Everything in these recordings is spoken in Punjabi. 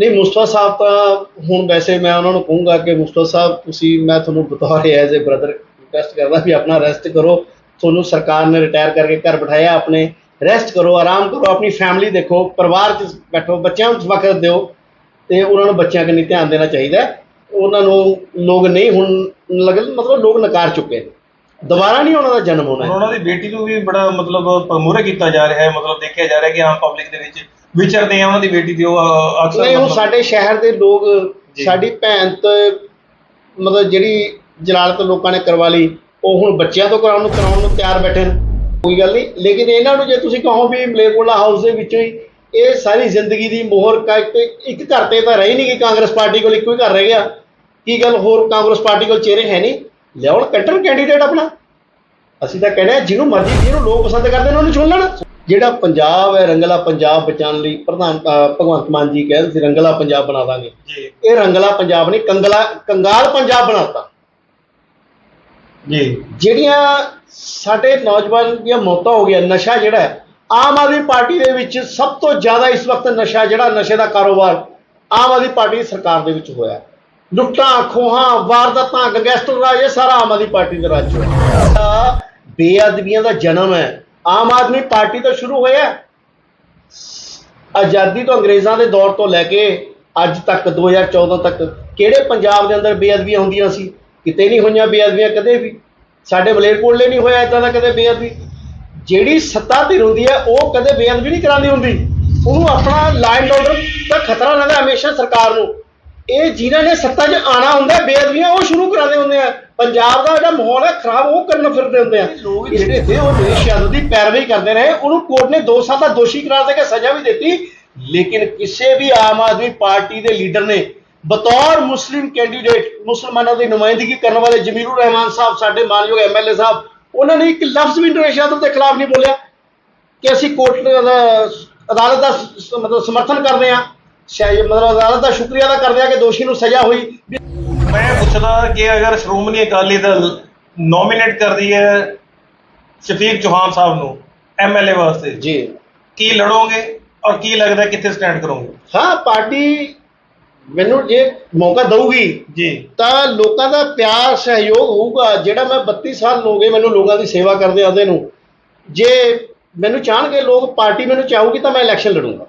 ਨਹੀਂ, ਮੁਸਤਫਾ ਸਾਹਿਬ ਤਾਂ ਹੁਣ ਵੈਸੇ ਮੈਂ ਉਹਨਾਂ ਨੂੰ ਕਹੂੰਗਾ ਕਿ ਮੁਸਤਫਾ ਸਾਹਿਬ, ਤੁਸੀਂ, ਮੈਂ ਤੁਹਾਨੂੰ ਬਤੌਰ ਐਜ਼ ਅ ਬ੍ਰਦਰ ਰਿਕਵੈਸਟ ਕਰਦਾ ਵੀ ਆਪਣਾ ਰੈਸਟ ਕਰੋ। ਤੁਹਾਨੂੰ ਸਰਕਾਰ ਨੇ ਰਿਟਾਇਰ ਕਰਕੇ ਘਰ ਬਿਠਾਇਆ ਆਪਣੇ। ਰੈਸਟ ਕਰੋ, ਆਰਾਮ ਕਰੋ, ਆਪਣੀ ਫੈਮਿਲੀ ਦੇਖੋ, ਪਰਿਵਾਰ 'ਚ ਬੈਠੋ, ਬੱਚਿਆਂ ਨੂੰ ਵਕਤ ਦਿਓ ਤੇ ਉਹਨਾਂ ਨੂੰ ਬੱਚਿਆਂ ਕੰਨੀ ਧਿਆਨ ਦੇਣਾ ਚਾਹੀਦਾ। ਉਹਨਾਂ ਨੂੰ ਲੋਕ ਨਹੀਂ ਹੁਣ ਲੱਗ, ਮਤਲਬ ਲੋਕ ਨਕਾਰ ਚੁੱਕੇ ਨੇ। ਦੁਬਾਰਾ ਨਹੀਂ ਉਹਨਾਂ ਦਾ ਜਨਮ ਹੋਣਾ। ਉਹਨਾਂ ਦੀ ਬੇਟੀ ਨੂੰ ਵੀ ਬੜਾ ਮਤਲਬ ਮੋਹਰੇ ਕੀਤਾ ਜਾ ਰਿਹਾ ਹੈ। ਮਤਲਬ ਦੇਖਿਆ ਜਾ ਰਿਹਾ ਕਿ ਆਮ ਪਬਲਿਕ ਦੇ ਵਿੱਚ ਵਿਚਰਦੇ ਆ ਉਹਨਾਂ ਦੀ ਬੇਟੀ ਤੇ ਉਹ ਅਕਸਰ ਨਹੀਂ ਮਤਲਬ- ਸਾਡੇ ਸ਼ਹਿਰ ਦੇ ਲੋਕ ਜੀ। ਸਾਡੀ ਭੈਣ ਤੇ ਮਤਲਬ ਜਿਹੜੀ ਜਲਾਲਤ ਲੋਕਾਂ ਨੇ ਕਰਵਾ ਲਈ ਉਹ ਹੁਣ ਬੱਚਿਆਂ ਤੋਂ ਕਰਾਉਣ ਨੂੰ ਕਰਾਉਣ ਨੂੰ ਤਿਆਰ ਬੈਠੇ ਨੇ। ਕੋਈ ਗੱਲ ਨਹੀਂ ਲੇਕਿਨ ਇਹਨਾਂ ਨੂੰ ਜੇ ਤੁਸੀਂ ਕਹੋ ਵੀ ਮਲੇਰਕੋਟਲਾ ਹਾਊਸ ਦੇ ਵਿੱਚੋਂ ਹੀ ਇਹ ਸਾਰੀ ਜ਼ਿੰਦਗੀ ਦੀ ਮੋਹਰ ਕ- ਇੱਕ- ਘਰ ਤੇ ਤਾਂ ਰਹੀ ਨਹੀਂ ਕਿ ਕਾਂਗਰਸ ਪਾਰਟੀ ਕੋਲ ਇੱਕੋ ਹੀ ਘਰ ਰਹਿ ਗਿਆ। ਕੀ ਗੱਲ ਹੋਰ ਕਾਂਗਰਸ ਪਾਰਟੀ ਕੋਲ ਚਿਹਰੇ ਹੈ ਨਹੀਂ ਲਿਆਉਣ ਕੱਟਣ ਕੈਂਡੀਡੇਟ ਆਪਣਾ। ਅਸੀਂ ਤਾਂ ਕਹਿੰਦੇ ਜਿਹਨੂੰ ਮਰਜ਼ੀ ਜਿਹਨੂੰ ਲੋਕ ਪਸੰਦ ਕਰਦੇ ਨੇ ਉਹਨੂੰ ਚੁਣ ਲੈਣ। ਜਿਹੜਾ ਪੰਜਾਬ ਹੈ ਰੰਗਲਾ ਪੰਜਾਬ ਬਚਾਉਣ ਲਈ ਪ੍ਰਧਾਨ ਭਗਵੰਤ ਮਾਨ ਜੀ ਕਹਿੰਦੇ ਸੀ ਰੰਗਲਾ ਪੰਜਾਬ ਬਣਾ ਦਾਂਗੇ। ਜੀ। ਇਹ ਰੰਗਲਾ ਪੰਜਾਬ ਨਹੀਂ ਕੰਗਲਾ ਕੰਗਾਲ ਪੰਜਾਬ ਬਣਾਤਾ। ਜੀ। ਜਿਹੜੀਆਂ ਸਾਡੇ ਨੌਜਵਾਨ ਦੀਆਂ ਮੌਤਾਂ ਹੋ ਗਈਆਂ ਨਸ਼ਾ ਜਿਹੜਾ ਹੈ ਆਮ ਆਦਮੀ ਪਾਰਟੀ ਦੇ ਵਿੱਚ ਸਭ ਤੋਂ ਜ਼ਿਆਦਾ ਇਸ ਵਕਤ ਨਸ਼ਾ ਜਿਹੜਾ ਨਸ਼ੇ ਦਾ ਕਾਰੋਬਾਰ ਆਮ ਆਦਮੀ ਪਾਰਟੀ ਦੀ ਸਰਕਾਰ ਦੇ ਵਿੱਚ ਹੋਇਆ ਹੈ। ਲੁੱਟਾਂ ਖੋਹਾਂ ਵਾਰਦਾਤਾਂ ਗੈਂਗਸਟਰ ਰਾਜ ਇਹ ਸਾਰਾ ਆਮ ਆਦਮੀ ਪਾਰਟੀ ਦੇ ਰਾਜ ਹੋਇਆ। ਤਾਂ ਬੇਅਦਬੀਆਂ ਦਾ ਜਨਮ ਹੈ। ਆਮ ਆਦਮੀ ਪਾਰਟੀ ਤੋਂ ਸ਼ੁਰੂ ਹੋਇਆ। ਆਜ਼ਾਦੀ ਤੋਂ ਅੰਗਰੇਜ਼ਾਂ ਦੇ ਦੌਰ ਤੋਂ ਲੈ ਕੇ ਅੱਜ ਤੱਕ 2014 ਤੱਕ, ਕਿਹੜੇ ਪੰਜਾਬ ਦੇ ਅੰਦਰ ਬੇਅਦਬੀਆਂ ਹੁੰਦੀਆਂ ਸੀ? ਕਿਤੇ ਨਹੀਂ ਹੋਈਆਂ ਬੇਅਦਬੀਆਂ ਕਦੇ ਵੀ। ਸਾਡੇ ਮਲੇਰਕੋਟਲੇ ਨਹੀਂ ਹੋਇਆ ਇਦਾਂ ਦਾ ਕਦੇ ਬੇਅਦਬੀ। ਜਿਹੜੀ ਸੱਤਾ ਧਿਰ ਹੁੰਦੀ ਹੈ, ਉਹ ਕਦੇ ਬੇਅਦਬੀ ਨਹੀਂ ਕਰਾਉਂਦੀ ਹੁੰਦੀ। ਉਹਨੂੰ ਆਪਣਾ ਲਾਈਨ ਆਰਡਰ ਦਾ ਖਤਰਾ ਰਹਿੰਦਾ ਹਮੇਸ਼ਾ ਸਰਕਾਰ ਨੂੰ। ਇਹ ਜਿਨ੍ਹਾਂ ਨੇ ਸੱਤਾ 'ਚ ਆਣਾ ਹੁੰਦਾ, ਬੇਅਦਬੀਆਂ ਉਹ ਸ਼ੁਰੂ ਕਰਾਉਂਦੇ ਹੁੰਦੇ ਆ। ਪੰਜਾਬ ਦਾ ਜਿਹੜਾ ਮਾਹੌਲ ਹੈ ਖਰਾਬ ਉਹ ਕਰਨ ਫਿਰਦੇ ਹੁੰਦੇ ਆ। ਲੋਕ ਜਿਹੜੇ ਥੇ ਉਹ ਦੇਸ਼ ਯਾਦਵ ਦੀ ਪੈਰਵੀ ਕਰਦੇ ਰਹੇ ਉਹਨੂੰ ਕੋਰਟ ਨੇ 2 ਸਾਲ ਦਾ ਦੋਸ਼ੀ ਕਰਾਰ ਦੇ ਕੇ ਸਜ਼ਾ ਵੀ ਦਿੱਤੀ। ਲੇਕਿਨ ਕਿਸੇ ਵੀ ਆਮ ਆਦਮੀ ਪਾਰਟੀ ਦੇ ਲੀਡਰ ਨੇ ਬਤੌਰ ਮੁਸਲਿਮ ਕੈਂਡੀਡੇਟ ਮੁਸਲਮਾਨਾਂ ਦੀ ਨੁਮਾਇੰਦਗੀ ਕਰਨ ਵਾਲੇ ਜਮੀਰੁਰ ਰਹਿਮਾਨ ਸਾਹਿਬ ਸਾਡੇ ਮਾਨਯੋਗ ਐਮਐਲਏ ਸਾਹਿਬ ਉਹਨਾਂ ਨੇ ਇੱਕ ਲਫ਼ਜ਼ ਵੀ ਨਰੇਸ਼ ਯਾਦਵ ਦੇ ਖਿਲਾਫ ਨਹੀਂ ਬੋਲਿਆ ਕਿ ਅਸੀਂ ਕੋਰਟ ਦਾ ਅਦਾਲਤ ਦਾ ਮਤਲਬ ਸਮਰਥਨ ਕਰਦੇ ਸ਼ਾਇਦ ਮਤਲਬ ਅਦਾਲਤ ਦਾ ਸ਼ੁਕਰੀਆ ਅਦਾ ਕਰਦੇ ਹਾਂ ਕਿ ਦੋਸ਼ੀ ਨੂੰ ਸਜ਼ਾ ਹੋਈ। ਮੈਂ ਪੁੱਛਦਾ ਕਿ ਅਗਰ ਸ਼੍ਰੋਮਣੀ ਅਕਾਲੀ ਦਲ ਨੋਮੀਨੇਟ ਕਰਦੀ ਹੈ ਸ਼ਫੀਕ ਚੌਹਾਨ ਸਾਹਿਬ ਨੂੰ ਐਮਐਲਏ ਵਾਸਤੇ ਜੀ। ਕੀ ਲੜੋਗੇ ਔਰ ਕੀ ਲੱਗਦਾ ਕਿੱਥੇ ਸਟੈਂਡ ਕਰੋਗੇ? ਹਾਂ ਪਾਰਟੀ ਮੈਨੂੰ ਜੇ ਮੌਕਾ ਦਊਗੀ ਜੀ। ਤਾਂ ਲੋਕਾਂ ਦਾ ਪਿਆਰ ਸਹਿਯੋਗ ਹੋਊਗਾ। ਜਿਹੜਾ ਮੈਂ 32 ਸਾਲ ਹੋ ਗਏ ਮੈਨੂੰ ਲੋਕਾਂ ਦੀ ਸੇਵਾ ਕਰਦੇ ਆਉਂਦੇ ਨੂੰ ਜੇ ਮੈਨੂੰ ਚਾਹਣਗੇ ਲੋਕ ਪਾਰਟੀ ਮੈਨੂੰ ਚਾਹੂਗੀ ਤਾਂ ਮੈਂ ਇਲੈਕਸ਼ਨ ਲੜੂੰਗਾ।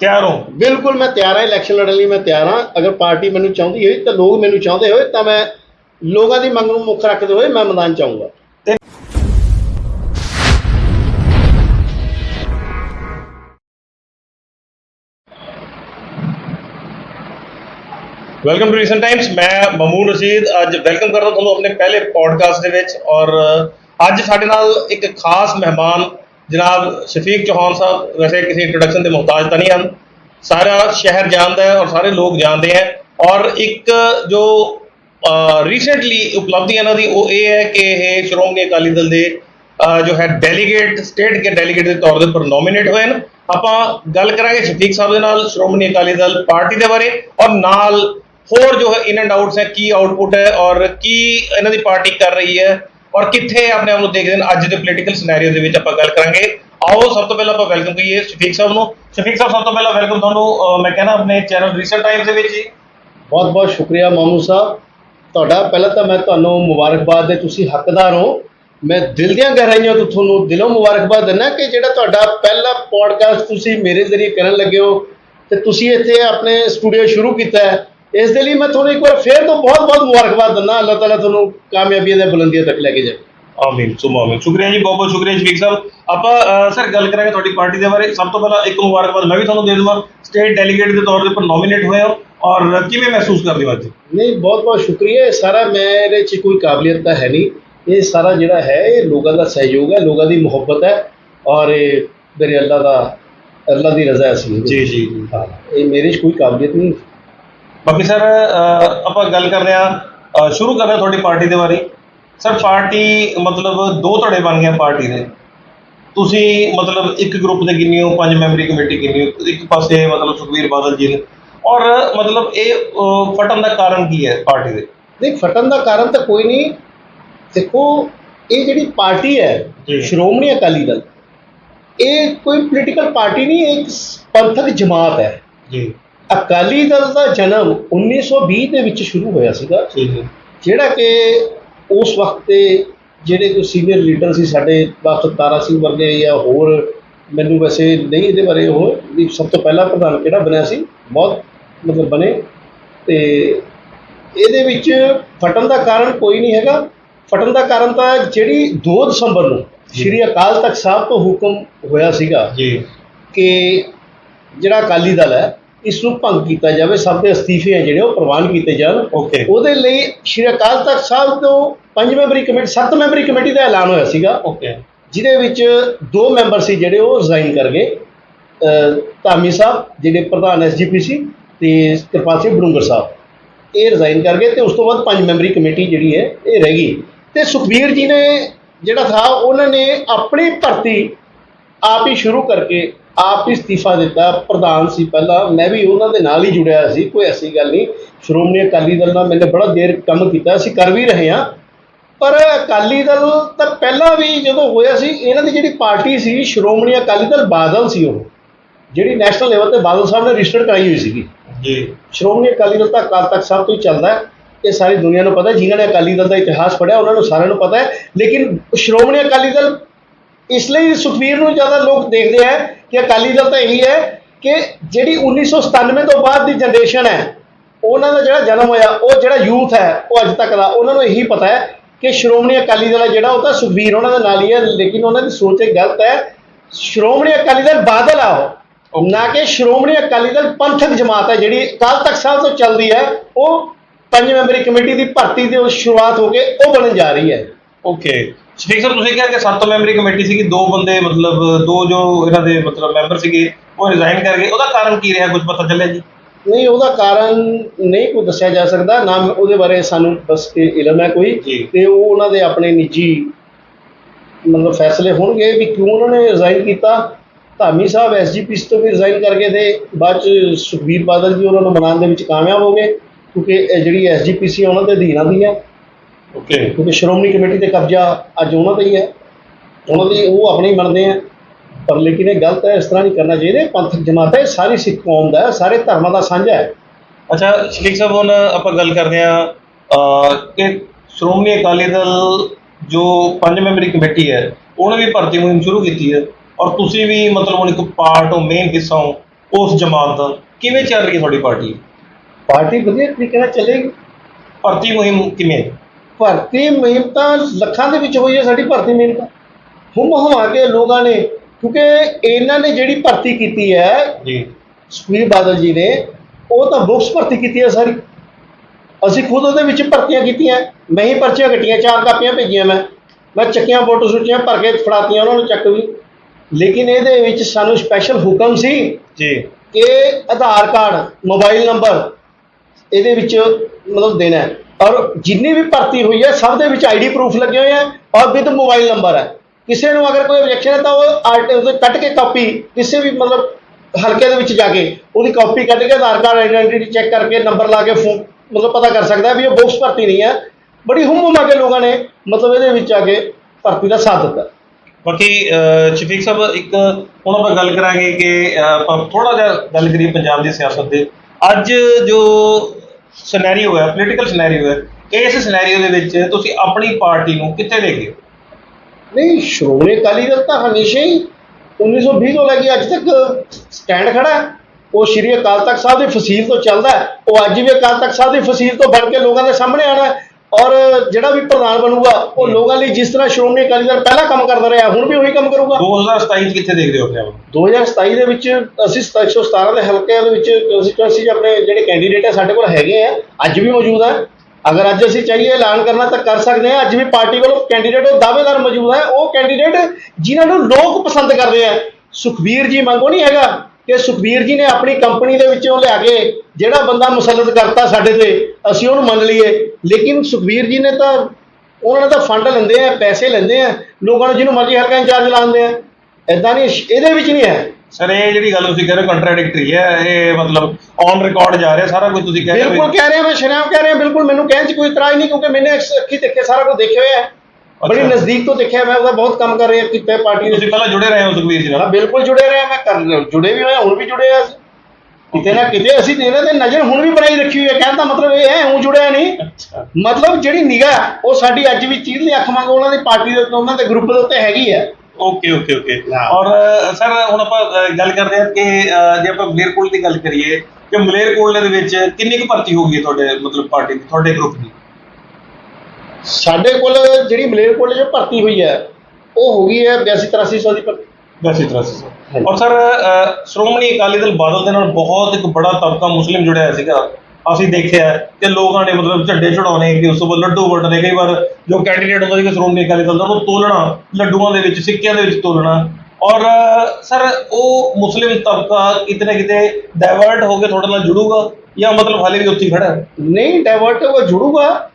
ਤਿਆਰ। ਹੋ ਬਿਲਕੁਲ ਮੈਂ ਤਿਆਰ ਹਾਂ ਇਲੈਕਸ਼ਨ ਲੜਨ ਲਈ ਮੈਂ ਤਿਆਰ ਹਾਂ। ਅਗਰ ਪਾਰਟੀ ਮੈਨੂੰ ਚਾਹੁੰਦੀ ਹੋਈ ਤਾਂ ਲੋਕ ਮੈਨੂੰ ਚਾਹੁੰਦੇ ਹੋਏ ਤਾਂ ਮੈਂ ਲੋਕਾਂ ਦੀ ਮੰਗ ਨੂੰ ਮੁੱਖ ਰੱਖਦੇ ਹੋਏ ਮੈਂ ਮੈਦਾਨ ਚਾਹੂੰਗਾ ਵੈਲਕਮ ਟੂ ਰੀਸੈਂਟ ਟਾਈਮਸ ਮੈਂ ਮਮੂਨ ਰਸ਼ੀਦ ਅੱਜ ਵੈਲਕਮ ਕਰਦਾ ਤੁਹਾਨੂੰ ਆਪਣੇ ਪਹਿਲੇ ਪੋਡਕਾਸਟ ਦੇ ਵਿੱਚ। ਔਰ ਅੱਜ ਸਾਡੇ ਨਾਲ ਇੱਕ ਖਾਸ ਮਹਿਮਾਨ ਜਨਾਬ ਸ਼ਫੀਕ ਚੌਹਾਨ ਸਾਹਿਬ ਵੈਸੇ ਕਿਸੇ ਇੰਟਰੋਡਕਸ਼ਨ ਦੇ ਮੁਹਤਾਜ ਤਾਂ ਨਹੀਂ ਹਨ। ਸਾਰਾ ਸ਼ਹਿਰ ਜਾਣਦਾ ਹੈ ਔਰ ਸਾਰੇ ਲੋਕ ਜਾਣਦੇ ਹੈ ਔਰ ਇੱਕ ਜੋ ਰੀਸੈਂਟਲੀ ਉਪਲਬਧੀ ਇਹਨਾਂ ਦੀ ਉਹ ਇਹ ਹੈ ਕਿ ਇਹ ਸ਼੍ਰੋਮਣੀ ਅਕਾਲੀ ਦਲ ਦੇ ਜੋ ਹੈ ਡੈਲੀਗੇਟ ਸਟੇਟ ਕੇ ਡੈਲੀਗੇਟ ਦੇ ਤੌਰ ਦੇ ਉੱਪਰ ਨੋਮੀਨੇਟ ਹੋਏ ਨੇ ਆਪਾਂ ਗੱਲ ਕਰਾਂਗੇ ਸ਼ਫੀਕ ਸਾਹਿਬ ਦੇ ਨਾਲ, ਸ਼੍ਰੋਮਣੀ ਅਕਾਲੀ ਦਲ ਪਾਰਟੀ ਦੇ ਬਾਰੇ ਔਰ ਨਾਲ ਹੋਰ ਜੋ ਹੈ ਇਨ ਐਂਡ ਆਊਟਸ ਹੈ, ਕੀ ਆਊਟਪੁੱਟ ਹੈ ਔਰ ਕੀ ਇਹਨਾਂ ਦੀ ਪਾਰਟੀ ਕਰ ਰਹੀ ਹੈ। ਔਰ ਕਿੱਥੇ ਆਪਣੇ ਆਪ ਨੂੰ ਦੇਖਦੇ ਨੇ, ਅੱਜ ਦੇ ਪੋਲੀਟੀਕਲ ਸਿਨੈਰੀਓ ਦੇ ਵਿੱਚ ਆਪਾਂ ਗੱਲ ਕਰਾਂਗੇ। ਆਓ, ਸਭ ਤੋਂ ਪਹਿਲਾਂ ਆਪਾਂ ਵੈਲਕਮ ਕਰੀਏ ਸ਼ਫੀਕ ਸਾਹਿਬ ਨੂੰ। ਸ਼ਫੀਕ ਸਾਹਿਬ, ਸਭ ਤੋਂ ਪਹਿਲਾਂ ਵੈਲਕਮ ਤੁਹਾਨੂੰ ਮੈਂ ਕਹਿੰਦਾ ਆਪਣੇ ਚੈਨਲ ਰੀਸੈਂਟ ਟਾਈਮਸ ਦੇ ਵਿੱਚ ਬਹੁਤ ਬਹੁਤ ਸ਼ੁਕਰੀਆ ਮਾਮੂ ਸਾਹਿਬ। ਤੁਹਾਡਾ, ਪਹਿਲਾਂ ਤਾਂ ਮੈਂ ਤੁਹਾਨੂੰ ਮੁਬਾਰਕਬਾਦ ਦੇ, ਤੁਸੀਂ ਹੱਕਦਾਰ ਹੋ। ਮੈਂ ਦਿਲ ਦੀਆਂ ਗਹਿਰਾਈਆਂ ਤੋਂ ਤੁਹਾਨੂੰ ਦਿਲੋਂ ਮੁਬਾਰਕਬਾਦ ਦਿੰਦਾ ਕਿ ਜਿਹੜਾ ਤੁਹਾਡਾ ਪਹਿਲਾ ਪੋਡਕਾਸਟ ਤੁਸੀਂ ਮੇਰੇ ਜ਼ਰੀਏ ਕਰਨ ਲੱਗੇ ਹੋ ਤੇ ਤੁਸੀਂ ਇੱਥੇ ਆਪਣੇ ਸਟੂਡੀਓ ਸ਼ੁਰੂ ਕੀਤਾ ਹੈ। ਇਸ ਦੇ ਲਈ ਮੈਂ ਤੁਹਾਨੂੰ ਇੱਕ ਵਾਰ ਫੇਰ ਤੋਂ ਬਹੁਤ ਬਹੁਤ ਮੁਬਾਰਕਬਾਦ ਦਿੰਦਾ ਅੱਲਾਹ ਤਾਲਾ ਤੁਹਾਨੂੰ ਕਾਮਯਾਬੀਆਂ ਦੇ ਬੁਲੰਦੀਆਂ ਤੱਕ ਲੈ ਕੇ ਜਾਵੇ। ਆਮੀਨ ਸੁਮਾ ਆਮੀਨ ਸ਼ੁਕਰੀਆ ਜੀ ਬਹੁਤ ਬਹੁਤ ਸ਼ੁਕਰੀਆ ਸ਼ਫੀਕ ਸਾਹਿਬ। ਆਪਾਂ ਸਰ ਗੱਲ ਕਰਾਂਗੇ ਤੁਹਾਡੀ ਪਾਰਟੀ ਦੇ ਬਾਰੇ। ਸਭ ਤੋਂ ਪਹਿਲਾਂ ਇੱਕ ਮੁਬਾਰਕਬਾਦ ਮੈਂ ਵੀ ਤੁਹਾਨੂੰ ਦੇ ਦੇਵਾਂ। ਸਟੇਟ ਡੈਲੀਗੇਟ ਦੇ ਤੌਰ ਦੇ ਉੱਪਰ ਨੋਮੀਨੇਟ ਹੋਏ ਹੋ। ਔਰ ਕਿਵੇਂ ਮਹਿਸੂਸ ਕਰਦੇ ਹੋ ਅੱਜ? ਨਹੀਂ ਬਹੁਤ ਬਹੁਤ ਸ਼ੁਕਰੀਆ। ਇਹ ਸਾਰਾ ਮੇਰੇ 'ਚ ਕੋਈ ਕਾਬਲੀਅਤ ਤਾਂ ਹੈ ਨਹੀਂ। ਇਹ ਸਾਰਾ ਜਿਹੜਾ ਹੈ ਇਹ ਲੋਕਾਂ ਦਾ ਸਹਿਯੋਗ ਹੈ ਲੋਕਾਂ ਦੀ ਮੁਹੱਬਤ ਹੈ। ਔਰ ਇਹ ਮੇਰੇ ਅੱਲਾ ਦਾ ਅੱਲਾ ਦੀ ਰਜ਼ਾ ਸੀ ਜੀ ਜੀ। ਹਾਂ ਇਹ ਮੇਰੇ 'ਚ ਕੋਈ ਕਾਬਲੀਅਤ ਨਹੀਂ। ਬਾਕੀ ਸਰ ਆਪਾਂ ਗੱਲ ਕਰਦੇ ਆ ਸ਼ੁਰੂ ਕਰਦੇ ਹਾਂ ਤੁਹਾਡੀ ਪਾਰਟੀ ਦੇ ਬਾਰੇ। ਸਰ ਪਾਰਟੀ ਮਤਲਬ ਦੋ ਧੜੇ ਬਣ ਗਏ ਪਾਰਟੀ ਦੇ। ਤੁਸੀਂ ਮਤਲਬ ਇੱਕ ਗਰੁੱਪ ਦੇ ਗਿੰਨੀ ਹੋ ਪੰਜ ਮੈਂਬਰੀ ਕਮੇਟੀ ਗਿੰਨੀ ਹੋ ਇੱਕ ਪਾਸੇ ਮਤਲਬ ਸੁਖਬੀਰ ਬਾਦਲ ਜੀ ਨੇ। ਔਰ ਮਤਲਬ ਇਹ ਫਟਣ ਦਾ ਕਾਰਨ ਕੀ ਹੈ ਪਾਰਟੀ ਦੇ? ਦੇਖ ਫਟਣ ਦਾ ਕਾਰਨ ਤਾਂ ਕੋਈ ਨਹੀਂ। ਦੇਖੋ ਇਹ ਜਿਹੜੀ ਪਾਰਟੀ। ਹੈ ਸ਼੍ਰੋਮਣੀ ਅਕਾਲੀ ਦਲ ਇਹ ਕੋਈ ਪੋਲੀਟੀਕਲ ਪਾਰਟੀ ਨਹੀਂ ਇਹ ਇੱਕ ਪੰਥਕ ਜਮਾਤ ਹੈ। ਜੀ। ਅਕਾਲੀ ਦਲ ਦਾ ਜਨਮ 1920 ਦੇ ਵਿੱਚ ਸ਼ੁਰੂ ਹੋਇਆ ਸੀਗਾ। ਜਿਹੜਾ ਕਿ ਉਸ ਵਕਤ ਦੇ ਜਿਹੜੇ ਕੋਈ ਸੀਨੀਅਰ ਲੀਡਰ ਸੀ ਸਾਡੇ ਡਾਕਟਰ ਤਾਰਾ ਸਿੰਘ ਵਰਗੇ ਜਾਂ ਹੋਰ ਮੈਨੂੰ ਵੈਸੇ ਨਹੀਂ ਇਹਦੇ ਬਾਰੇ ਉਹ ਵੀ ਸਭ ਤੋਂ ਪਹਿਲਾ ਪ੍ਰਧਾਨ ਕਿਹੜਾ ਬਣਿਆ ਸੀ? ਬਹੁਤ ਮਤਲਬ ਬਣੇ। ਤੇ ਇਹਦੇ ਵਿੱਚ ਫਟਣ ਦਾ ਕਾਰਨ ਕੋਈ ਨਹੀਂ ਹੈਗਾ। ਫਟਣ ਦਾ ਕਾਰਨ ਤਾਂ ਜਿਹੜੀ 2 ਦਸੰਬਰ ਨੂੰ ਸ਼੍ਰੀ ਅਕਾਲ ਤਖਤ ਸਾਹਿਬ ਤੋਂ ਹੁਕਮ ਹੋਇਆ ਸੀਗਾ ਜੀ। ਕਿ ਜਿਹੜਾ ਅਕਾਲੀ ਦਲ ਹੈ ਇਸ ਨੂੰ ਭੰਗ ਕੀਤਾ ਜਾਵੇ ਸਭ ਦੇ ਅਸਤੀਫੇ ਹੈ ਜਿਹੜੇ ਉਹ ਪ੍ਰਵਾਨ ਕੀਤੇ ਜਾਣ। ਓਕੇ ਉਹਦੇ ਲਈ ਸ਼੍ਰੀ ਅਕਾਲ ਤਖਤ ਸਾਹਿਬ ਤੋਂ ਪੰਜ ਮੈਂਬਰੀ ਕਮੇਟੀ ਸੱਤ ਮੈਂਬਰੀ ਕਮੇਟੀ ਦਾ ਐਲਾਨ ਹੋਇਆ ਸੀਗਾ। ਓਕੇ ਜਿਹਦੇ ਵਿੱਚ ਦੋ ਮੈਂਬਰ ਸੀ ਜਿਹੜੇ ਉਹ ਰਿਜ਼ਾਈਨ ਕਰ ਗਏ। ਧਾਮੀ ਸਾਹਿਬ ਜਿਹੜੇ ਪ੍ਰਧਾਨ ਐਸਜੀਪੀ ਸੀ ਤੇ ਕਿਰਪਾਲ ਸਿੰਘ ਬਡੂੰਗਰ ਸਾਹਿਬ। ਇਹ ਰਿਜ਼ਾਈਨ ਕਰ ਗਏ ਤੇ ਉਸ ਤੋਂ ਬਾਅਦ ਪੰਜ ਮੈਂਬਰੀ ਕਮੇਟੀ ਜਿਹੜੀ ਹੈ ਇਹ ਰਹਿ ਗਈ। ਤੇ ਸੁਖਬੀਰ ਜੀ ਨੇ ਜਿਹੜਾ ਥਾ ਉਹਨਾਂ ਨੇ ਆਪਣੀ ਭਰਤੀ ਆਪ ਹੀ ਸ਼ੁਰੂ ਕਰਕੇ ਆਪ ਹੀ ਅਸਤੀਫਾ ਦਿੱਤਾ ਪ੍ਰਧਾਨ ਸੀ ਪਹਿਲਾਂ। ਮੈਂ ਵੀ ਉਹਨਾਂ ਦੇ ਨਾਲ ਹੀ ਜੁੜਿਆ ਸੀ ਕੋਈ ਐਸੀ ਗੱਲ ਨਹੀਂ। ਸ਼੍ਰੋਮਣੀ ਅਕਾਲੀ ਦਲ ਨਾਲ ਮੈंने ਬੜਾ ਦੇਰ ਕੰਮ ਕੀਤਾ ਅਸੀਂ ਕਰ ਵੀ ਰਹੇ ਹਾਂ। ਪਰ ਅਕਾਲੀ ਦਲ ਤਾਂ ਪਹਿਲਾਂ ਵੀ ਜਦੋਂ ਹੋਇਆ ਸੀ ਇਹਨਾਂ ਦੀ ਜਿਹੜੀ ਪਾਰਟੀ ਸੀ ਸ਼੍ਰੋਮਣੀ ਅਕਾਲੀ ਦਲ ਬਾਦਲ ਸੀ ਉਹ। ਜਿਹੜੀ ਨੈਸ਼ਨਲ ਲੈਵਲ ਤੇ ਬਾਦਲ ਸਾਹਿਬ ਨੇ ਰਜਿਸਟਰ ਕਰਾਈ ਹੋਈ ਸੀਗੀ। ਜੀ। ਸ਼੍ਰੋਮਣੀ ਅਕਾਲੀ ਦਲ ਤਾਂ ਅਕਾਲ ਤਖਤ ਸਾਹਿਬ ਤੋਂ ਹੀ ਚੱਲਦਾ ਹੈ। ਇਹ ਸਾਰੀ ਦੁਨੀਆ ਨੂੰ ਪਤਾ ਜਿਨ੍ਹਾਂ ਨੇ ਅਕਾਲੀ ਦਲ ਦਾ ਇਤਿਹਾਸ ਪੜ੍ਹਿਆ ਉਹਨਾਂ ਨੂੰ ਸਾਰਿਆਂ ਨੂੰ ਪਤਾ ਹੈ। ਲੇਕਿਨ ਸ਼੍ਰੋਮਣੀ ਅਕਾਲੀ ਦਲ ਇਸ ਲਈ ਸੁਖਬੀਰ ਨੂੰ ਜ਼ਿਆਦਾ ਲੋਕ ਦੇਖਦੇ ਹੈ ਕਿ ਅਕਾਲੀ ਦਲ ਤਾਂ ਇਹੀ ਹੈ ਕਿ ਜਿਹੜੀ 1997 ਤੋਂ ਬਾਅਦ ਦੀ ਜਨਰੇਸ਼ਨ ਹੈ ਉਹਨਾਂ ਦਾ ਜਿਹੜਾ ਜਨਮ ਹੋਇਆ ਉਹ ਜਿਹੜਾ ਯੂਥ ਹੈ ਉਹ ਅੱਜ ਤੱਕ ਦਾ ਉਹਨਾਂ ਨੂੰ ਇਹੀ ਪਤਾ ਹੈ ਕਿ ਸ਼੍ਰੋਮਣੀ ਅਕਾਲੀ ਦਲ ਜਿਹੜਾ ਉਹ ਤਾਂ ਸੁਖਬੀਰ ਉਹਨਾਂ ਦੇ ਨਾਲ ਹੀ ਹੈ ਲੇਕਿਨ ਉਹਨਾਂ ਦੀ ਸੋਚ ਇਹ ਗਲਤ ਹੈ। ਸ਼੍ਰੋਮਣੀ ਅਕਾਲੀ ਦਲ ਬਾਦਲ ਆ ਉਹ। ਨਾ ਕਿ ਸ਼੍ਰੋਮਣੀ ਅਕਾਲੀ ਦਲ ਪੰਥਕ ਜਮਾਤ ਹੈ ਜਿਹੜੀ ਕੱਲ ਤੱਕ ਸਾਲ ਤੋਂ ਚੱਲਦੀ ਹੈ ਉਹ ਪੰਜ ਮੈਂਬਰੀ ਕਮੇਟੀ ਦੀ ਭਰਤੀ ਦੀ ਸ਼ੁਰੂਆਤ ਹੋ ਕੇ ਉਹ ਬਣਨ ਜਾ ਰਹੀ ਹੈ। ਓਕੇ ਸ਼ਫੀਕ ਸਰ ਤੁਸੀਂ ਕਿਹਾ ਕਿ ਸੱਤ ਮੈਂਬਰੀ ਕਮੇਟੀ ਸੀਗੀ ਦੋ ਬੰਦੇ ਮਤਲਬ ਦੋ ਜੋ ਇਹਨਾਂ ਦੇ ਮਤਲਬ ਮੈਂਬਰ ਸੀਗੇ ਉਹ ਰਿਜ਼ਾਈਨ ਕਰ ਗਏ। ਉਹਦਾ ਕਾਰਨ ਕੀ ਰਿਹਾ? ਕੁਝ ਪਤਾ ਚੱਲਿਆ ਜੀ? ਨਹੀਂ ਉਹਦਾ ਕਾਰਨ ਨਹੀਂ ਕੋਈ ਦੱਸਿਆ ਜਾ ਸਕਦਾ। ਨਾ ਉਹਦੇ ਬਾਰੇ ਸਾਨੂੰ ਬਸ ਕਿ ਇਲਮ ਹੈ ਕੋਈ। ਜੀ। ਤੇ ਉਹ ਉਹਨਾਂ ਦੇ ਆਪਣੇ ਨਿੱਜੀ ਮਤਲਬ ਫੈਸਲੇ ਹੋਣਗੇ ਵੀ ਕਿਉਂ ਉਹਨਾਂ ਨੇ ਰਿਜ਼ਾਈਨ ਕੀਤਾ। ਧਾਮੀ ਸਾਹਿਬ ਐਸਜੀਪੀਸ ਤੋਂ ਵੀ ਰਿਜ਼ਾਈਨ ਕਰ ਗਏ ਤੇ ਬਾਅਦ ਚ ਸੁਖਬੀਰ ਬਾਦਲ ਜੀ ਉਹਨਾਂ ਨੂੰ ਬਣਾਉਣ ਦੇ ਵਿੱਚ ਕਾਮਯਾਬ ਹੋ ਗਏ। ਕਿਉਂਕਿ ਇਹ ਜਿਹੜੀ ਐਸਜੀਪੀਸੀ ਉਹਨਾਂ ਦੇ ਅਧੀਨ ਆਉਂਦੀ ਹੈ ਓਕੇ ਕਿਉਂਕਿ ਸ਼੍ਰੋਮਣੀ ਕਮੇਟੀ ਤੇ ਕਬਜ਼ਾ ਅੱਜ ਉਹਨਾਂ ਦਾ ਹੀ ਹੈ। ਉਹਨਾਂ ਦੀ ਉਹ ਆਪਣੀ ਮੰਨਦੇ ਆ। ਪਰ ਲੇਕਿਨ ਇਹ ਗਲਤ ਹੈ ਇਸ ਤਰ੍ਹਾਂ ਨਹੀਂ ਕਰਨਾ ਚਾਹੀਦਾ। ਇਹ ਪੰਥਕ ਜਮਾਤ ਹੈ ਇਹ ਸਾਰੀ ਸਿੱਖ ਕੌਮ ਦਾ ਹੈ ਸਾਰੇ ਧਰਮਾਂ ਦਾ ਸਾਂਝਾ ਹੈ। ਅੱਛਾ ਸ਼ਫੀਕ ਸਾਹਿਬ ਹੁਣ ਆਪਾਂ ਗੱਲ ਕਰਦੇ ਅਹ, ਕਿ ਸ਼੍ਰੋਮਣੀ ਅਕਾਲੀ ਦਲ ਜੋ ਪੰਜ ਮੈਂਬਰੀ ਕਮੇਟੀ ਹੈ ਉਹਨੇ ਵੀ ਭਰਤੀ ਮੁਹਿੰਮ ਸ਼ੁਰੂ ਕੀਤੀ ਹੈ। ਔਰ ਤੁਸੀਂ ਵੀ ਮਤਲਬ ਹੁਣ ਇੱਕ ਪਾਰਟ ਹੋ ਮੇਨ ਹਿੱਸਾ ਹੋ ਉਸ ਜਮਾਤ ਦਾ। ਕਿਵੇਂ ਚੱਲ ਰਹੀ ਹੈ ਤੁਹਾਡੀ ਪਾਰਟੀ? ਪਾਰਟੀ ਵਧੀਆ ਤਰੀਕੇ ਨਾਲ ਚੱਲੇਗੀ। ਭਰਤੀ ਮੁਹਿੰਮ ਕਿਵੇਂ ਭਰਤੀ ਮੁਹਿੰਮ ਤਾਂ ਲੱਖਾਂ ਦੇ ਵਿੱਚ ਹੋਈ ਹੈ ਸਾਡੀ ਭਰਤੀ ਮੁਹਿੰਮ ਤਾਂ ਹੁਮ ਹੁਮਾ ਕੇ ਲੋਕਾਂ ਨੇ ਕਿਉਂਕਿ ਇਹਨਾਂ ਨੇ ਜਿਹੜੀ ਭਰਤੀ ਕੀਤੀ ਹੈ ਜੀ। ਸੁਖਬੀਰ ਬਾਦਲ ਜੀ ਨੇ ਉਹ ਤਾਂ ਬੁੱਕਸ ਭਰਤੀ ਕੀਤੀ ਹੈ ਸਾਰੀ। ਅਸੀਂ ਖੁਦ ਉਹਦੇ ਵਿੱਚ ਭਰਤੀਆਂ ਕੀਤੀਆਂ। ਮੈਂ ਹੀ ਪਰਚੀਆਂ ਕੱਟੀਆਂ ਚਾਰ ਕਾਪੀਆਂ ਭੇਜੀਆਂ ਮੈਂ। ਮੈਂ ਚੱਕੀਆਂ ਫੋਟੋ ਸੂਚੀਆਂ ਭਰ ਕੇ ਫੜਾਤੀਆਂ ਉਹਨਾਂ ਨੂੰ ਚੱਕ ਵੀ। ਲੇਕਿਨ ਇਹਦੇ ਵਿੱਚ ਸਾਨੂੰ ਸਪੈਸ਼ਲ ਹੁਕਮ ਸੀ ਜੀ। ਕਿ ਆਧਾਰ ਕਾਰਡ ਮੋਬਾਈਲ ਨੰਬਰ ਇਹਦੇ ਵਿੱਚ ਮਤਲਬ ਦੇਣਾ ਹੈ। ਔਰ ਜਿੰਨੀ ਵੀ ਭਰਤੀ ਹੋਈ ਹੈ ਸਭ ਦੇ ਵਿੱਚ ਆਈਡੀ ਪ੍ਰੂਫ ਲੱਗੇ ਹੋਏ ਹੈ ਔਰ ਵਿਦ ਮੋਬਾਈਲ ਨੰਬਰ ਹੈ। ਕਿਸੇ ਨੂੰ ਅਗਰ ਕੋਈ objection ਹੈ ਤਾਂ ਉਹ ਆਰਟ ਉਹਦੇ ਕੱਟ ਕੇ ਕਾਪੀ ਕਿਸੇ ਵੀ ਮਤਲਬ ਹਲਕੇ ਦੇ ਵਿੱਚ ਜਾ ਕੇ ਉਹਦੀ ਕਾਪੀ ਕੱਢ ਕੇ ਆਧਾਰ ਕਾਰਡ ਆਈਡੈਂਟੀਟੀ ਚੈੱਕ ਕਰਕੇ ਨੰਬਰ ਲਾ ਕੇ ਫੋਨ ਮਤਲਬ ਪਤਾ ਕਰ ਸਕਦਾ ਵੀ ਉਹ ਬੁੱਕਸ ਭਰਤੀ ਨਹੀਂ ਹੈ। ਬੜੀ ਹੁਮ ਹੁਮਾ ਕੇ ਲੋਕਾਂ ਨੇ ਮਤਲਬ ਇਹਦੇ ਵਿੱਚ ਆ ਕੇ ਭਰਤੀ ਦਾ ਸਾਥ ਦਿੱਤਾ। ਬਾਕੀ ਅਹ, ਸਾਹਿਬ ਇੱਕ ਹੁਣ ਆਪਾਂ ਗੱਲ ਕਰਾਂਗੇ ਕਿ ਆਪਾਂ ਥੋੜਾ ਜਿਹਾ ਗੱਲ ਕਰੀਏ ਪੰਜਾਬ ਦੀ ਸਿਆਸਤ ਦੇ। ਅੱਜ ਜੋ ਸਿਨੈਰੀਓ ਹੈ ਪੋਲੀਟੀਕਲ ਸਿਨੈਰੀਓ ਹੈ ਇਸ ਸਿਨੈਰੀਓ ਦੇ ਵਿੱਚ ਤੁਸੀਂ ਆਪਣੀ ਪਾਰਟੀ ਨੂੰ ਕਿੱਥੇ ਦੇਖਦੇ ਹੋ? ਨਹੀਂ, ਸ਼੍ਰੋਮਣੀ ਅਕਾਲੀ ਦਲ ਤਾਂ ਹਮੇਸ਼ਾ ਹੀ 1920 ਤੋਂ ਲੈ ਕੇ ਅੱਜ ਤੱਕ ਸਟੈਂਡ ਖੜਾ ਹੈ। ਉਹ ਸ਼੍ਰੀ ਅਕਾਲ ਤਖਤ ਸਾਹਿਬ ਦੀ ਫਸੀਲ ਤੋਂ ਚੱਲਦਾ ਉਹ ਅੱਜ ਵੀ ਅਕਾਲ ਤਖਤ ਸਾਹਿਬ ਦੀ ਫਸੀਲ ਤੋਂ ਬਣ ਕੇ ਲੋਕਾਂ ਦੇ ਸਾਹਮਣੇ ਆਣਾ ਔਰ ਜਿਹੜਾ ਵੀ ਪ੍ਰਧਾਨ ਬਣੂਗਾ ਉਹ ਲੋਕਾਂ ਲਈ ਜਿਸ ਤਰ੍ਹਾਂ ਸ਼੍ਰੋਮਣੀ ਅਕਾਲੀ ਦਲ ਪਹਿਲਾਂ ਕੰਮ ਕਰਦਾ ਰਿਹਾ ਹੁਣ ਵੀ ਉਹੀ ਕੰਮ ਕਰੂਗਾ। 2027 ਚ ਕਿੱਥੇ ਦੇਖਦੇ ਹੋ ਆਪਣੇ ਆਪ? ਨੂੰ 2027 ਦੇ ਵਿੱਚ ਅਸੀਂ 117 ਦੇ ਹਲਕਿਆਂ ਦੇ ਵਿੱਚ ਕੰਸਟੀਟੂਐਂਸੀ 'ਚ ਆਪਣੇ ਜਿਹੜੇ ਕੈਂਡੀਡੇਟ ਹੈ ਸਾਡੇ ਕੋਲ ਹੈਗੇ ਆ ਅੱਜ ਵੀ ਮੌਜੂਦ ਹੈ ਅਗਰ ਅੱਜ ਅਸੀਂ ਚਾਹੀਏ ਐਲਾਨ ਕਰਨਾ ਤਾਂ ਕਰ ਸਕਦੇ ਹਾਂ ਅੱਜ ਵੀ ਪਾਰਟੀ ਵੱਲੋਂ ਕੈਂਡੀਡੇਟ ਉਹ ਦਾਅਵੇਦਾਰ ਮੌਜੂਦ ਹੈ ਉਹ ਕੈਂਡੀਡੇਟ ਜਿਨ੍ਹਾਂ ਨੂੰ ਲੋਕ ਪਸੰਦ ਕਰਦੇ ਆ। ਸੁਖਬੀਰ ਜੀ ਮੰਗੋ ਨਹੀਂ ਹੈਗਾ ਕਿ ਸੁਖਬੀਰ ਜੀ ਨੇ ਆਪਣੀ ਕੰਪਨੀ ਦੇ ਵਿੱਚੋਂ ਲਿਆ ਕੇ ਜਿਹੜਾ ਬੰਦਾ ਮੁਸੱਲਤ ਕਰਤਾ ਸਾਡੇ ਤੇ ਅਸੀਂ ਉਹਨੂੰ ਮੰਨ ਲਈਏ। ਲੇਕਿਨ ਸੁਖਬੀਰ ਜੀ ਨੇ ਤਾਂ ਉਹਨਾਂ ਨੇ ਤਾਂ ਫੰਡ ਲੈਂਦੇ ਆ ਪੈਸੇ ਲੈਂਦੇ ਆ ਲੋਕਾਂ ਨੂੰ ਜਿਹਨੂੰ ਮਰਜ਼ੀ ਹਲਕਾ ਇੰਚਾਰਜ ਲਾਉਂਦੇ ਆ। ਐਦਾਂ ਨਹੀਂ ਇਹਦੇ ਵਿੱਚ ਨਹੀਂ ਹੈ। ਸਰ ਇਹ ਜਿਹੜੀ ਗੱਲ ਤੁਸੀਂ ਕਹਿ ਰਹੇ ਹੋ ਕੰਟਰਾਡਿਕਟਰੀ ਹੈ। ਇਹ ਮਤਲਬ ਔਨ ਰਿਕਾਰਡ ਜਾ ਰਿਹਾ ਸਾਰਾ ਕੁਝ ਤੁਸੀਂ ਕਹਿ ਰਹੇ ਹੋ। ਬਿਲਕੁਲ ਕਹਿ ਰਿਹਾ ਮੈਂ ਸ਼ਰਾਬ ਕਹਿ ਰਿਹਾ ਬਿਲਕੁਲ ਮੈਨੂੰ ਕਹਿਣ 'ਚ ਕੋਈ ਇਤਰਾਜ਼ ਨਹੀਂ ਕਿਉਂਕਿ ਮੈंने ਅੱਖੀ ਦੇਖਿਆ ਸਾਰਾ ਕੁਝ ਦੇਖਿਆ ਹੋਇਆ ਹੈ। ਬੜੀ। ਨਜ਼ਦੀਕ ਤੋਂ ਦੇਖਿਆ ਮੈਂ ਉਹਦਾ ਬਹੁਤ ਕੰਮ ਕਰ ਰਿਹਾ ਕੀਤਾ ਪਾਰਟੀ ਤੁਸੀਂ ਪਹਿਲਾਂ ਜੁੜੇ ਰਹੇ ਹੋ ਸੁਖਬੀਰ ਜੀ ਹਾਂ ਨਾਲ ਬਿਲਕੁਲ ਜੁੜੇ ਰਹੇ ਹਾਂ, ਮੈਂ ਕਰ ਜੁੜੇ ਵੀ ਹੋਏ ਹਾਂ, ਹੁਣ ਵੀ ਜੁੜੇ ਆ ਕਿਤੇ ਨਾ ਕਿਤੇ ਅਸੀਂ ਇਹਨਾਂ ਤੇ ਨਜ਼ਰ ਹੁਣ ਵੀ ਬਣਾਈ ਰੱਖੀ ਹੋਈ ਹੈ। ਕਹਿਣ ਦਾ ਮਤਲਬ ਇਹ ਹੈ ਉਹ ਜੁੜਿਆ ਨਹੀਂ। ਮਤਲਬ ਜਿਹੜੀ ਨਿਗਾਹ ਉਹ ਸਾਡੀ ਅੱਜ ਵੀ ਚੀਜ਼ ਦੀ ਅੱਖ ਵਾਂਗ ਉਹਨਾਂ ਦੀ ਪਾਰਟੀ ਦੇ ਉੱਤੇ ਉਹਨਾਂ ਦੇ ਗਰੁੱਪ ਦੇ ਉੱਤੇ ਹੈਗੀ ਹੈ। Okay okay okay. ਔਰ ਸਰ ਹੁਣ ਆਪਾਂ ਗੱਲ ਕਰਦੇ ਹਾਂ ਕਿ ਜੇ ਆਪਾਂ ਮਲੇਰਕੋਟਲੇ ਦੀ ਗੱਲ ਕਰੀਏ ਕਿ ਮਲੇਰਕੋਟਲੇ ਦੇ ਵਿੱਚ ਕਿੰਨੀ ਕੁ ਭਰਤੀ ਹੋ ਗਈ ਹੈ ਤੁਹਾਡੇ ਮਤਲਬ ਪਾਰਟੀ ਦੀ ਤੁਹਾਡੇ ਗਰੁੱਪ ਦੀ? ਸਾਡੇ ਕੋਲ ਜਿਹੜੀ ਮਲੇਰਕੋਟਲੇ 'ਚ ਭਰਤੀ ਹੋਈ ਹੈ ਉਹ ਹੋ ਗਈ ਹੈ 82 8300 ਦੀ ਭਰਤੀ। ਵੈਸੇ ਤਰ੍ਹਾਂ ਸੀ। ਹਾਂਜੀ। ਔਰ ਸਰ ਅ, ਸ਼੍ਰੋਮਣੀ ਅਕਾਲੀ ਦਲ ਬਾਦਲ ਦੇ ਨਾਲ ਬਹੁਤ ਇੱਕ ਬੜਾ ਤਬਕਾ ਮੁਸਲਿਮ ਜੁੜਿਆ ਹੋਇਆ ਸੀਗਾ। ਅਸੀਂ ਦੇਖਿਆ ਹੈ ਕਿ ਲੋਕਾਂ ਨੇ ਮਤਲਬ ਝੰਡੇ ਚੜਾਉਣੇ ਕਿ ਉਸ ਤੋਂ ਬਾਅਦ ਲੱਡੂ ਵੰਡਣੇ ਕਈ ਵਾਰ ਜੋ ਕੈਂਡੀਡੇਟ ਹੁੰਦਾ ਸੀਗਾ ਸ਼੍ਰੋਮਣੀ ਅਕਾਲੀ ਦਲ ਦਾ ਉਹਨੂੰ ਤੋਲਣਾ ਲੱਡੂਆਂ ਦੇ ਵਿੱਚ ਸਿੱਕਿਆਂ ਦੇ ਵਿੱਚ ਤੋਲਣਾ। ਔਰ ਸਰ ਉਹ ਮੁਸਲਿਮ ਤਬਕਾ ਕਿਤੇ ਨਾ ਕਿਤੇ ਡਾਇਵਰਟ ਹੋ ਕੇ ਤੁਹਾਡੇ ਨਾਲ ਜੁੜੂਗਾ ਜਾਂ ਮਤਲਬ ਹਾਲੇ ਵੀ ਉੱਥੇ ਹੀ ਖੜਾ ਹੈ? ਨਹੀਂ ਡਾਇਵਰਟ ਉਹ ਜੁੜੂਗਾ।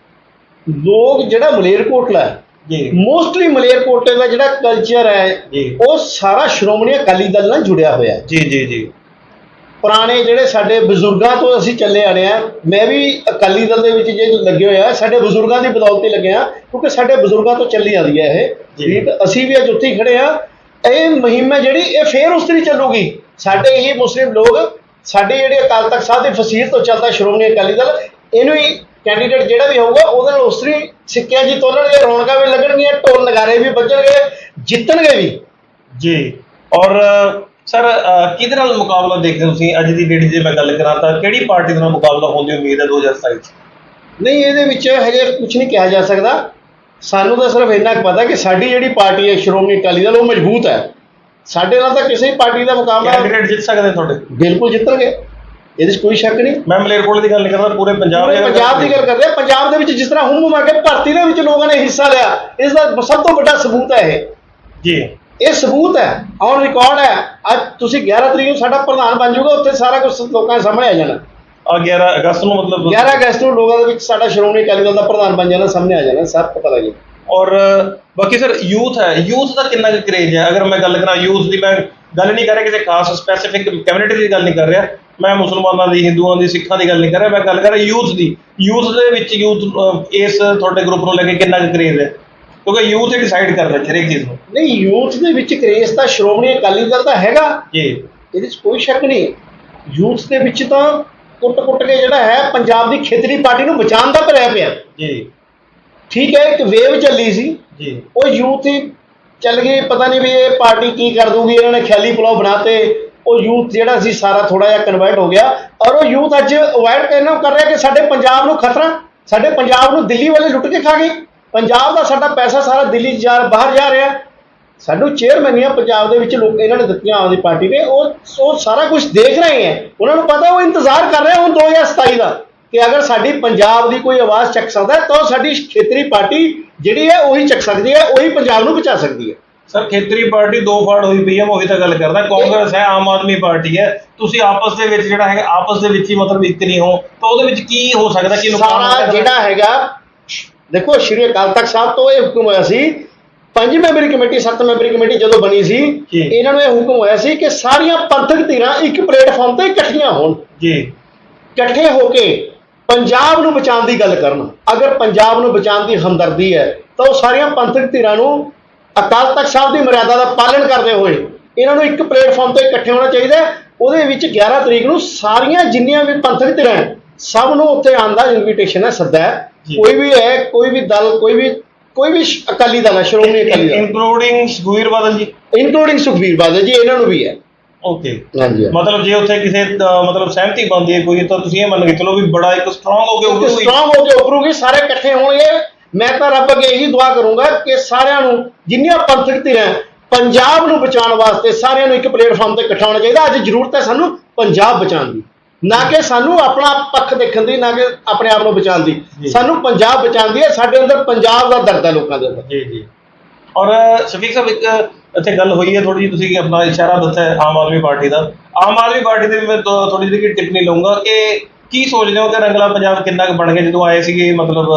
ਲੋਕ ਜਿਹੜਾ ਮਲੇਰਕੋਟਲਾ ਹੈ ਜੀ। ਮੋਸਟਲੀ ਮਲੇਰਕੋਟਲੇ ਦਾ ਜਿਹੜਾ ਕਲਚਰ ਹੈ ਜੀ। ਉਹ ਸਾਰਾ ਸ਼੍ਰੋਮਣੀ ਅਕਾਲੀ ਦਲ ਨਾਲ ਜੁੜਿਆ ਹੋਇਆ ਹੈ। ਜੀ ਜੀ ਜੀ। ਪੁਰਾਣੇ ਜਿਹੜੇ ਸਾਡੇ ਬਜ਼ੁਰਗਾਂ ਤੋਂ ਅਸੀਂ ਚੱਲੇ ਆਣੇ ਆ ਮੈਂ ਵੀ ਅਕਾਲੀ ਦਲ ਦੇ ਵਿੱਚ ਜੇ ਲੱਗੇ ਹੋਇਆ ਸਾਡੇ ਬਜ਼ੁਰਗਾਂ ਦੀ ਬਦੌਲਤ ਤੇ ਲੱਗੇ ਆ ਕਿਉਂਕਿ ਸਾਡੇ ਬਜ਼ੁਰਗਾਂ ਤੋਂ ਚੱਲੀ ਆਉਂਦੀ ਹੈ ਇਹ। ਜੀ। ਠੀਕ ਅਸੀਂ ਵੀ ਅੱਜ ਉੱਥੇ ਹੀ ਖੜੇ ਆ। ਇਹ ਮੁਹਿੰਮ ਹੈ ਜਿਹੜੀ ਇਹ ਫੇਰ ਉਸ ਤਰੀ ਚੱਲੂਗੀ। ਸਾਡੇ ਹੀ ਮੁਸਲਿਮ ਲੋਕ ਸਾਡੇ ਜਿਹੜੇ ਅਕਾਲ ਤਖਤ ਸਾਹਿਬ ਦੀ ਫਸੀਲ ਤੋਂ ਚੱਲਦਾ ਸ਼੍ਰੋਮਣੀ ਅਕਾਲੀ ਦਲ ਇਹਨੂੰ ਹੀ ਕੈਂਡੀਡੇਟ ਜਿਹੜਾ ਵੀ ਹੋਊਗਾ ਉਹਦੇ ਨਾਲ ਉਸ ਤਰੀ ਸਿੱਕਿਆਂ ਜੀ ਤੋਲਣਗੇ ਰੌਣਕਾਂ ਵੀ ਲੱਗਣਗੀਆਂ ਢੋਲ ਨਗਾਰੇ ਵੀ ਵੱਜਣਗੇ ਜਿੱਤਣਗੇ ਵੀ। ਜੀ। ਔਰ ਸਰ ਕਿਹਦੇ ਨਾਲ ਮੁਕਾਬਲਾ ਦੇਖਦੇ ਹੋ ਤੁਸੀਂ? ਅੱਜ ਦੀ ਡੇਟ ਜੇ ਮੈਂ ਗੱਲ ਕਰਾਂ ਤਾਂ ਕਿਹੜੀ ਪਾਰਟੀ ਦੇ ਨਾਲ ਮੁਕਾਬਲਾ ਹੋਣ ਦੀ ਉਮੀਦ ਹੈ 2027 ਚ? ਨਹੀਂ ਇਹਦੇ ਵਿੱਚ ਹਜੇ ਕੁਝ ਨਹੀਂ ਕਿਹਾ ਜਾ ਸਕਦਾ। ਸਾਨੂੰ ਤਾਂ ਸਿਰਫ ਇੰਨਾ ਪਤਾ ਕਿ ਸਾਡੀ ਜਿਹੜੀ ਪਾਰਟੀ ਹੈ ਸ਼੍ਰੋਮਣੀ ਅਕਾਲੀ ਦਲ ਉਹ ਮਜ਼ਬੂਤ ਹੈ। ਸਾਡੇ ਨਾਲ ਤਾਂ ਕਿਸੇ ਵੀ ਪਾਰਟੀ ਦਾ ਮੁਕਾਬਲਾ ਕੈਂਡੀਡੇਟ ਜਿੱਤ ਸਕਦੇ ਤੁਹਾਡੇ? ਬਿਲਕੁਲ ਜਿੱਤਣਗੇ। ਇਹਦੇ 'ਚ ਕੋਈ ਸ਼ੱਕ ਨਹੀਂ। ਮੈਂ ਮਲੇਰਕੋਟਲੇ ਦੀ ਗੱਲ ਨਹੀਂ ਕਰਦਾ ਪੂਰੇ ਪੰਜਾਬ ਪੂਰੇ ਪੰਜਾਬ ਦੀ ਗੱਲ ਕਰਦੇ ਹਾਂ ਪੰਜਾਬ ਦੇ ਵਿੱਚ ਜਿਸ ਤਰ੍ਹਾਂ ਹੁੰਮ ਮਾ ਕੇ ਭਰਤੀ ਦੇ ਵਿੱਚ ਲੋਕਾਂ ਨੇ ਹਿੱਸਾ ਲਿਆ ਇਸ ਦਾ ਸਭ ਤੋਂ ਵੱਡਾ ਸਬੂਤ ਹੈ ਇਹ। ਜੀ। ਇਹ ਸਬੂਤ ਹੈ ਔਨ ਰਿਕਾਰਡ ਹੈ। ਅੱਜ ਤੁਸੀਂ 11 ਤਰੀਕ ਨੂੰ ਸਾਡਾ ਪ੍ਰਧਾਨ ਬਣ ਜਾਊਗਾ ਉੱਥੇ ਸਾਰਾ ਕੁਝ ਲੋਕਾਂ ਦੇ ਸਾਹਮਣੇ ਆ ਜਾਣਾ। ਆ 11 ਅਗਸਤ ਨੂੰ ਮਤਲਬ 11 ਅਗਸਤ ਨੂੰ ਲੋਕਾਂ ਦੇ ਵਿੱਚ ਸਾਡਾ ਸ਼੍ਰੋਮਣੀ ਅਕਾਲੀ ਦਲ ਦਾ ਪ੍ਰਧਾਨ ਬਣ ਜਾਣਾ ਸਾਹਮਣੇ ਆ ਜਾਣਾ ਸਭ ਪਤਾ ਲੱਗੇ ਔਰ ਬਾਕੀ ਸਰ ਯੂਥ ਹੈ ਯੂਥ ਦਾ ਕਿੰਨਾ ਕੁ ਕਰੇਜ ਹੈ? ਅਗਰ ਮੈਂ ਗੱਲ ਕਰਾਂ ਯੂਥ ਦੀ ਮੈਂ ਗੱਲ ਨਹੀਂ ਕਰ ਰਿਹਾ ਕਿਸੇ ਖਾਸ ਸਪੈਸੀਫਿਕ ਕਮਿਊਨਿਟੀ ਦੀ ਗੱਲ ਨਹੀਂ ਕਰ ਰਿਹਾ। ਮੈਂ ਮੁਸਲਮਾਨਾਂ ਦੀ ਹਿੰਦੂਆਂ ਦੀ ਸਿੱਖਾਂ ਦੀ ਗੱਲ ਨਹੀਂ ਕਰ ਰਿਹਾ ਮੈਂ ਗੱਲ ਕਰ ਰਿਹਾ ਯੂਥ ਦੀ। ਯੂਥ ਦੇ ਵਿੱਚ ਯੂਥ ਇਸ ਤੁਹਾਡੇ ਗਰੁੱਪ ਨੂੰ ਲੈ ਕੇ ਕਿੰਨਾ ਕੁ ਕਰੇਜ ਹੈ? ਕਿਉਂਕਿ ਯੂਥ ਹੀ ਡਿਸਾਈਡ ਕਰਦਾ ਹੈ ਹਰੇਕ ਚੀਜ਼ ਨੂੰ। ਨਹੀਂ ਯੂਥ ਦੇ ਵਿੱਚ ਕ੍ਰੇਜ਼ ਤਾਂ ਸ਼੍ਰੋਮਣੀ ਅਕਾਲੀ ਦਲ ਦਾ ਹੈਗਾ। ਜੀ। ਇਹਦੇ 'ਚ ਕੋਈ ਸ਼ੱਕ ਨਹੀਂ। ਯੂਥ ਦੇ ਵਿੱਚ ਤਾਂ ਕੁੱਟ-ਕੁੱਟ ਕੇ ਜਿਹੜਾ ਹੈ ਪੰਜਾਬ ਦੀ ਖੇਤਰੀ ਪਾਰਟੀ ਨੂੰ ਬਚਾਉਣ ਦਾ ਭਰਿਆ ਪਿਆ। ਜੀ। ਠੀਕ ਹੈ ਇੱਕ ਵੇਵ ਚੱਲੀ ਸੀ। ਜੀ। ਉਹ ਯੂਥ ਹੀ ਚੱਲ ਗਈ ਪਤਾ ਨਹੀਂ ਵੀ ਇਹ ਪਾਰਟੀ ਕੀ ਕਰ ਦੂਗੀ ਇਹਨਾਂ ਨੇ ਖਿਆਲੀ ਪੁਲਾव ਬਣਾਤੇ ਉਹ ਯੂਥ ਜਿਹੜਾ ਸੀ, ਸਾਰਾ ਥੋੜਾ ਜਿਹਾ ਕਨਵਰਟ ਹੋ ਗਿਆ। ਔਰ ਉਹ ਯੂਥ ਅੱਜ ਅਵਾਇਡ ਕਰਨਾ ਕਰ ਰਿਹਾ ਕਿ ਸਾਡੇ ਪੰਜਾਬ ਨੂੰ ਖਤਰਾ? ਸਾਡੇ ਪੰਜਾਬ ਨੂੰ ਦਿੱਲੀ ਵਾਲੇ ਲੁੱਟ ਕੇ ਖਾ ਗਏ। ਪੰਜਾਬ ਦਾ ਸਾਡਾ ਪੈਸਾ ਸਾਰਾ ਦਿੱਲੀ 'ਚ ਜਾ, ਬਾਹਰ ਜਾ ਰਿਹਾ। ਸਾਨੂੰ ਚੇਅਰਮੈਨੀਆਂ ਪੰਜਾਬ ਦੇ ਵਿੱਚ ਲੋਕ ਇਹਨਾਂ ਨੇ ਦਿੱਤੀਆਂ ਆਪਦੀ ਪਾਰਟੀ ਨੇ। ਉਹ ਉਹ ਸਾਰਾ ਕੁਝ ਦੇਖ ਰਹੇ ਹੈ। ਉਹਨਾਂ ਨੂੰ ਪਤਾ ਉਹ ਇੰਤਜ਼ਾਰ ਕਰ ਰਹੇ ਹੁਣ 2027 ਦਾ ਕਿ ਅਗਰ ਸਾਡੀ ਪੰਜਾਬ ਦੀ ਕੋਈ ਆਵਾਜ਼ ਚੱਕ ਸਕਦਾ ਤਾਂ ਉਹ ਸਾਡੀ ਖੇਤਰੀ ਪਾਰਟੀ ਜਿਹੜੀ ਹੈ ਉਹੀ ਚੱਕ ਸਕਦੀ ਹੈ, ਉਹੀ ਪੰਜਾਬ ਨੂੰ ਬਚਾ ਸਕਦੀ ਹੈ। ਸਰ ਖੇਤਰੀ ਪਾਰਟੀ ਦੋ ਫਾੜ ਹੋਈ ਪਈ ਹੈ ਮੈਂ ਉਹੀ ਤਾਂ ਗੱਲ ਕਰਦਾ। ਕਾਂਗਰਸ ਹੈ ਆਮ ਆਦਮੀ ਪਾਰਟੀ ਹੈ। ਤੁਸੀਂ ਆਪਸ ਦੇ ਵਿੱਚ ਜਿਹੜਾ ਹੈਗਾ ਆਪਸ ਦੇ ਵਿੱਚ ਹੀ ਮਤਲਬ ਇੱਕ ਨਹੀਂ ਹੋ। ਤਾਂ ਉਹਦੇ ਵਿੱਚ ਕੀ ਹੋ ਸਕਦਾ ਕੀ ਨੁਕਸਾਨ ਹੋ ਸਾਰਾ ਸਕਦਾ? ਜਿਹੜਾ ਹੈਗਾ ਦੇਖੋ ਸ਼੍ਰੀ ਅਕਾਲ ਤਖਤ ਸਾਹਿਬ ਤੋਂ ਇਹ ਹੁਕਮ ਹੋਇਆ ਸੀ ਪੰਜ ਮੈਂਬਰੀ ਕਮੇਟੀ ਸੱਤ ਮੈਂਬਰੀ ਕਮੇਟੀ ਜਦੋਂ ਬਣੀ ਸੀ ਜੀ। ਇਹਨਾਂ ਨੂੰ ਇਹ ਹੁਕਮ ਹੋਇਆ ਸੀ ਕਿ ਸਾਰੀਆਂ ਪੰਥਕ ਧਿਰਾਂ ਇੱਕ ਪਲੇਟਫਾਰਮ ਤੇ ਇਕੱਠੀਆਂ ਹੋਣ। ਜੀ। ਇਕੱਠੇ ਹੋ ਕੇ ਪੰਜਾਬ ਨੂੰ ਬਚਾਉਣ ਦੀ ਗੱਲ ਕਰਨ। ਅਗਰ ਪੰਜਾਬ ਨੂੰ ਬਚਾਉਣ ਦੀ ਹਮਦਰਦੀ ਹੈ ਤਾਂ ਉਹ ਸਾਰੀਆਂ ਪੰਥਕ ਧਿਰਾਂ ਨੂੰ ਅਕਾਲ ਤਖਤ ਸਾਹਿਬ ਦੀ ਮਰਿਆਦਾ ਦਾ ਪਾਲਣ ਕਰਦੇ ਹੋਏ ਇਹਨਾਂ ਨੂੰ ਇੱਕ ਪਲੇਟਫਾਰਮ ਤੇ ਇਕੱਠੇ ਹੋਣਾ ਚਾਹੀਦਾ ਹੈ। ਉਹਦੇ ਵਿੱਚ 11 ਤਰੀਕ ਨੂੰ ਸਾਰੀਆਂ ਜਿੰਨੀਆਂ ਵੀ ਪੰਥਕ ਧਿਰਾਂ ਹੈ, ਸਭ ਨੂੰ ਉੱਥੇ ਆਉਣ ਦਾ ਇਨਵੀਟੇਸ਼ਨ ਹੈ ਸੱਦਾ। ਕੋਈ ਵੀ ਹੈ ਕੋਈ ਵੀ ਦਲ ਕੋਈ ਵੀ ਕੋਈ ਵੀ ਅਕਾਲੀ ਦਲ ਹੈ ਸ਼੍ਰੋਮਣੀ ਅਕਾਲੀ ਦਲ। ਇਨਕਲੂਡਿੰਗ ਸੁਖਬੀਰ ਬਾਦਲ ਜੀ। ਇਨਕਲੂਡਿੰਗ ਸੁਖਬੀਰ ਬਾਦਲ ਜੀ ਇਹਨਾਂ ਨੂੰ ਵੀ ਹੈ। ਓਕੇ ਹਾਂਜੀ। ਮਤਲਬ ਜੇ ਉੱਥੇ ਕਿਸੇ ਮਤਲਬ ਸਹਿਮਤੀ ਬਣਦੀ ਹੈ ਕੋਈ ਤਾਂ ਤੁਸੀਂ ਇਹ ਮੰਨ ਕੇ ਚਲੋ ਵੀ ਬੜਾ ਇੱਕ ਸਟਰੋਂਗ ਹੋ ਕੇ ਉੱਭਰੂਗੀ। ਸਟਰੋਂਗ ਹੋ ਕੇ ਉੱਭਰੂਗੀ ਸਾਰੇ ਇਕੱਠੇ ਹੋਣਗੇ। ਮੈਂ ਤਾਂ ਰੱਬ ਅੱਗੇ ਇਹੀ ਦੁਆ ਕਰੂੰਗਾ ਕਿ ਸਾਰਿਆਂ ਨੂੰ ਜਿੰਨੀਆਂ ਪੰਥਕ ਧਿਰਾਂ ਪੰਜਾਬ ਨੂੰ ਬਚਾਉਣ ਵਾਸਤੇ ਸਾਰਿਆਂ ਨੂੰ ਇੱਕ ਪਲੇਟਫਾਰਮ ਤੇ ਇਕੱਠਾ ਹੋਣਾ ਚਾਹੀਦਾ। ਅੱਜ ਜ਼ਰੂਰਤ ਹੈ ਸਾਨੂੰ ਪੰਜਾਬ ਬਚਾਉਣ ਦੀ। ਨਾ ਕਿ ਸਾਨੂੰ ਆਪਣਾ ਪੱਖ ਦੇਖਣ ਦੀ ਨਾ ਕਿ ਆਪਣੇ ਆਪ ਨੂੰ ਬਚਾਉਣ ਦੀ। ਸਾਨੂੰ ਪੰਜਾਬ ਬਚਾਉਣ ਦੀ ਹੈ ਸਾਡੇ ਅੰਦਰ ਪੰਜਾਬ ਦਾ ਦਰਦ ਹੈ ਲੋਕਾਂ ਦੇ ਅੰਦਰ। ਜੀ ਜੀ। ਔਰ ਸ਼ਫੀਕ ਸਾਹਿਬ ਇੱਕ ਇੱਥੇ ਗੱਲ ਹੋਈ ਹੈ ਥੋੜੀ ਜਿਹੀ ਤੁਸੀਂ ਆਪਣਾ ਇਸ਼ਾਰਾ ਦਿੱਤਾ ਹੈ ਆਮ ਆਦਮੀ ਪਾਰਟੀ ਦਾ। ਆਮ ਆਦਮੀ ਪਾਰਟੀ ਦੇ ਵੀ ਮੈਂ ਥੋੜੀ ਜਿਹੀ ਟਿੱਪਣੀ ਲਵਾਂਗਾ ਕਿ ਕੀ ਸੋਚਦੇ ਹੋ ਕਿ ਰੰਗਲਾ ਪੰਜਾਬ ਕਿੰਨਾ ਕੁ ਬਣ ਗਿਆ ਜਦੋਂ ਆਏ ਸੀਗੇ ਮਤਲਬ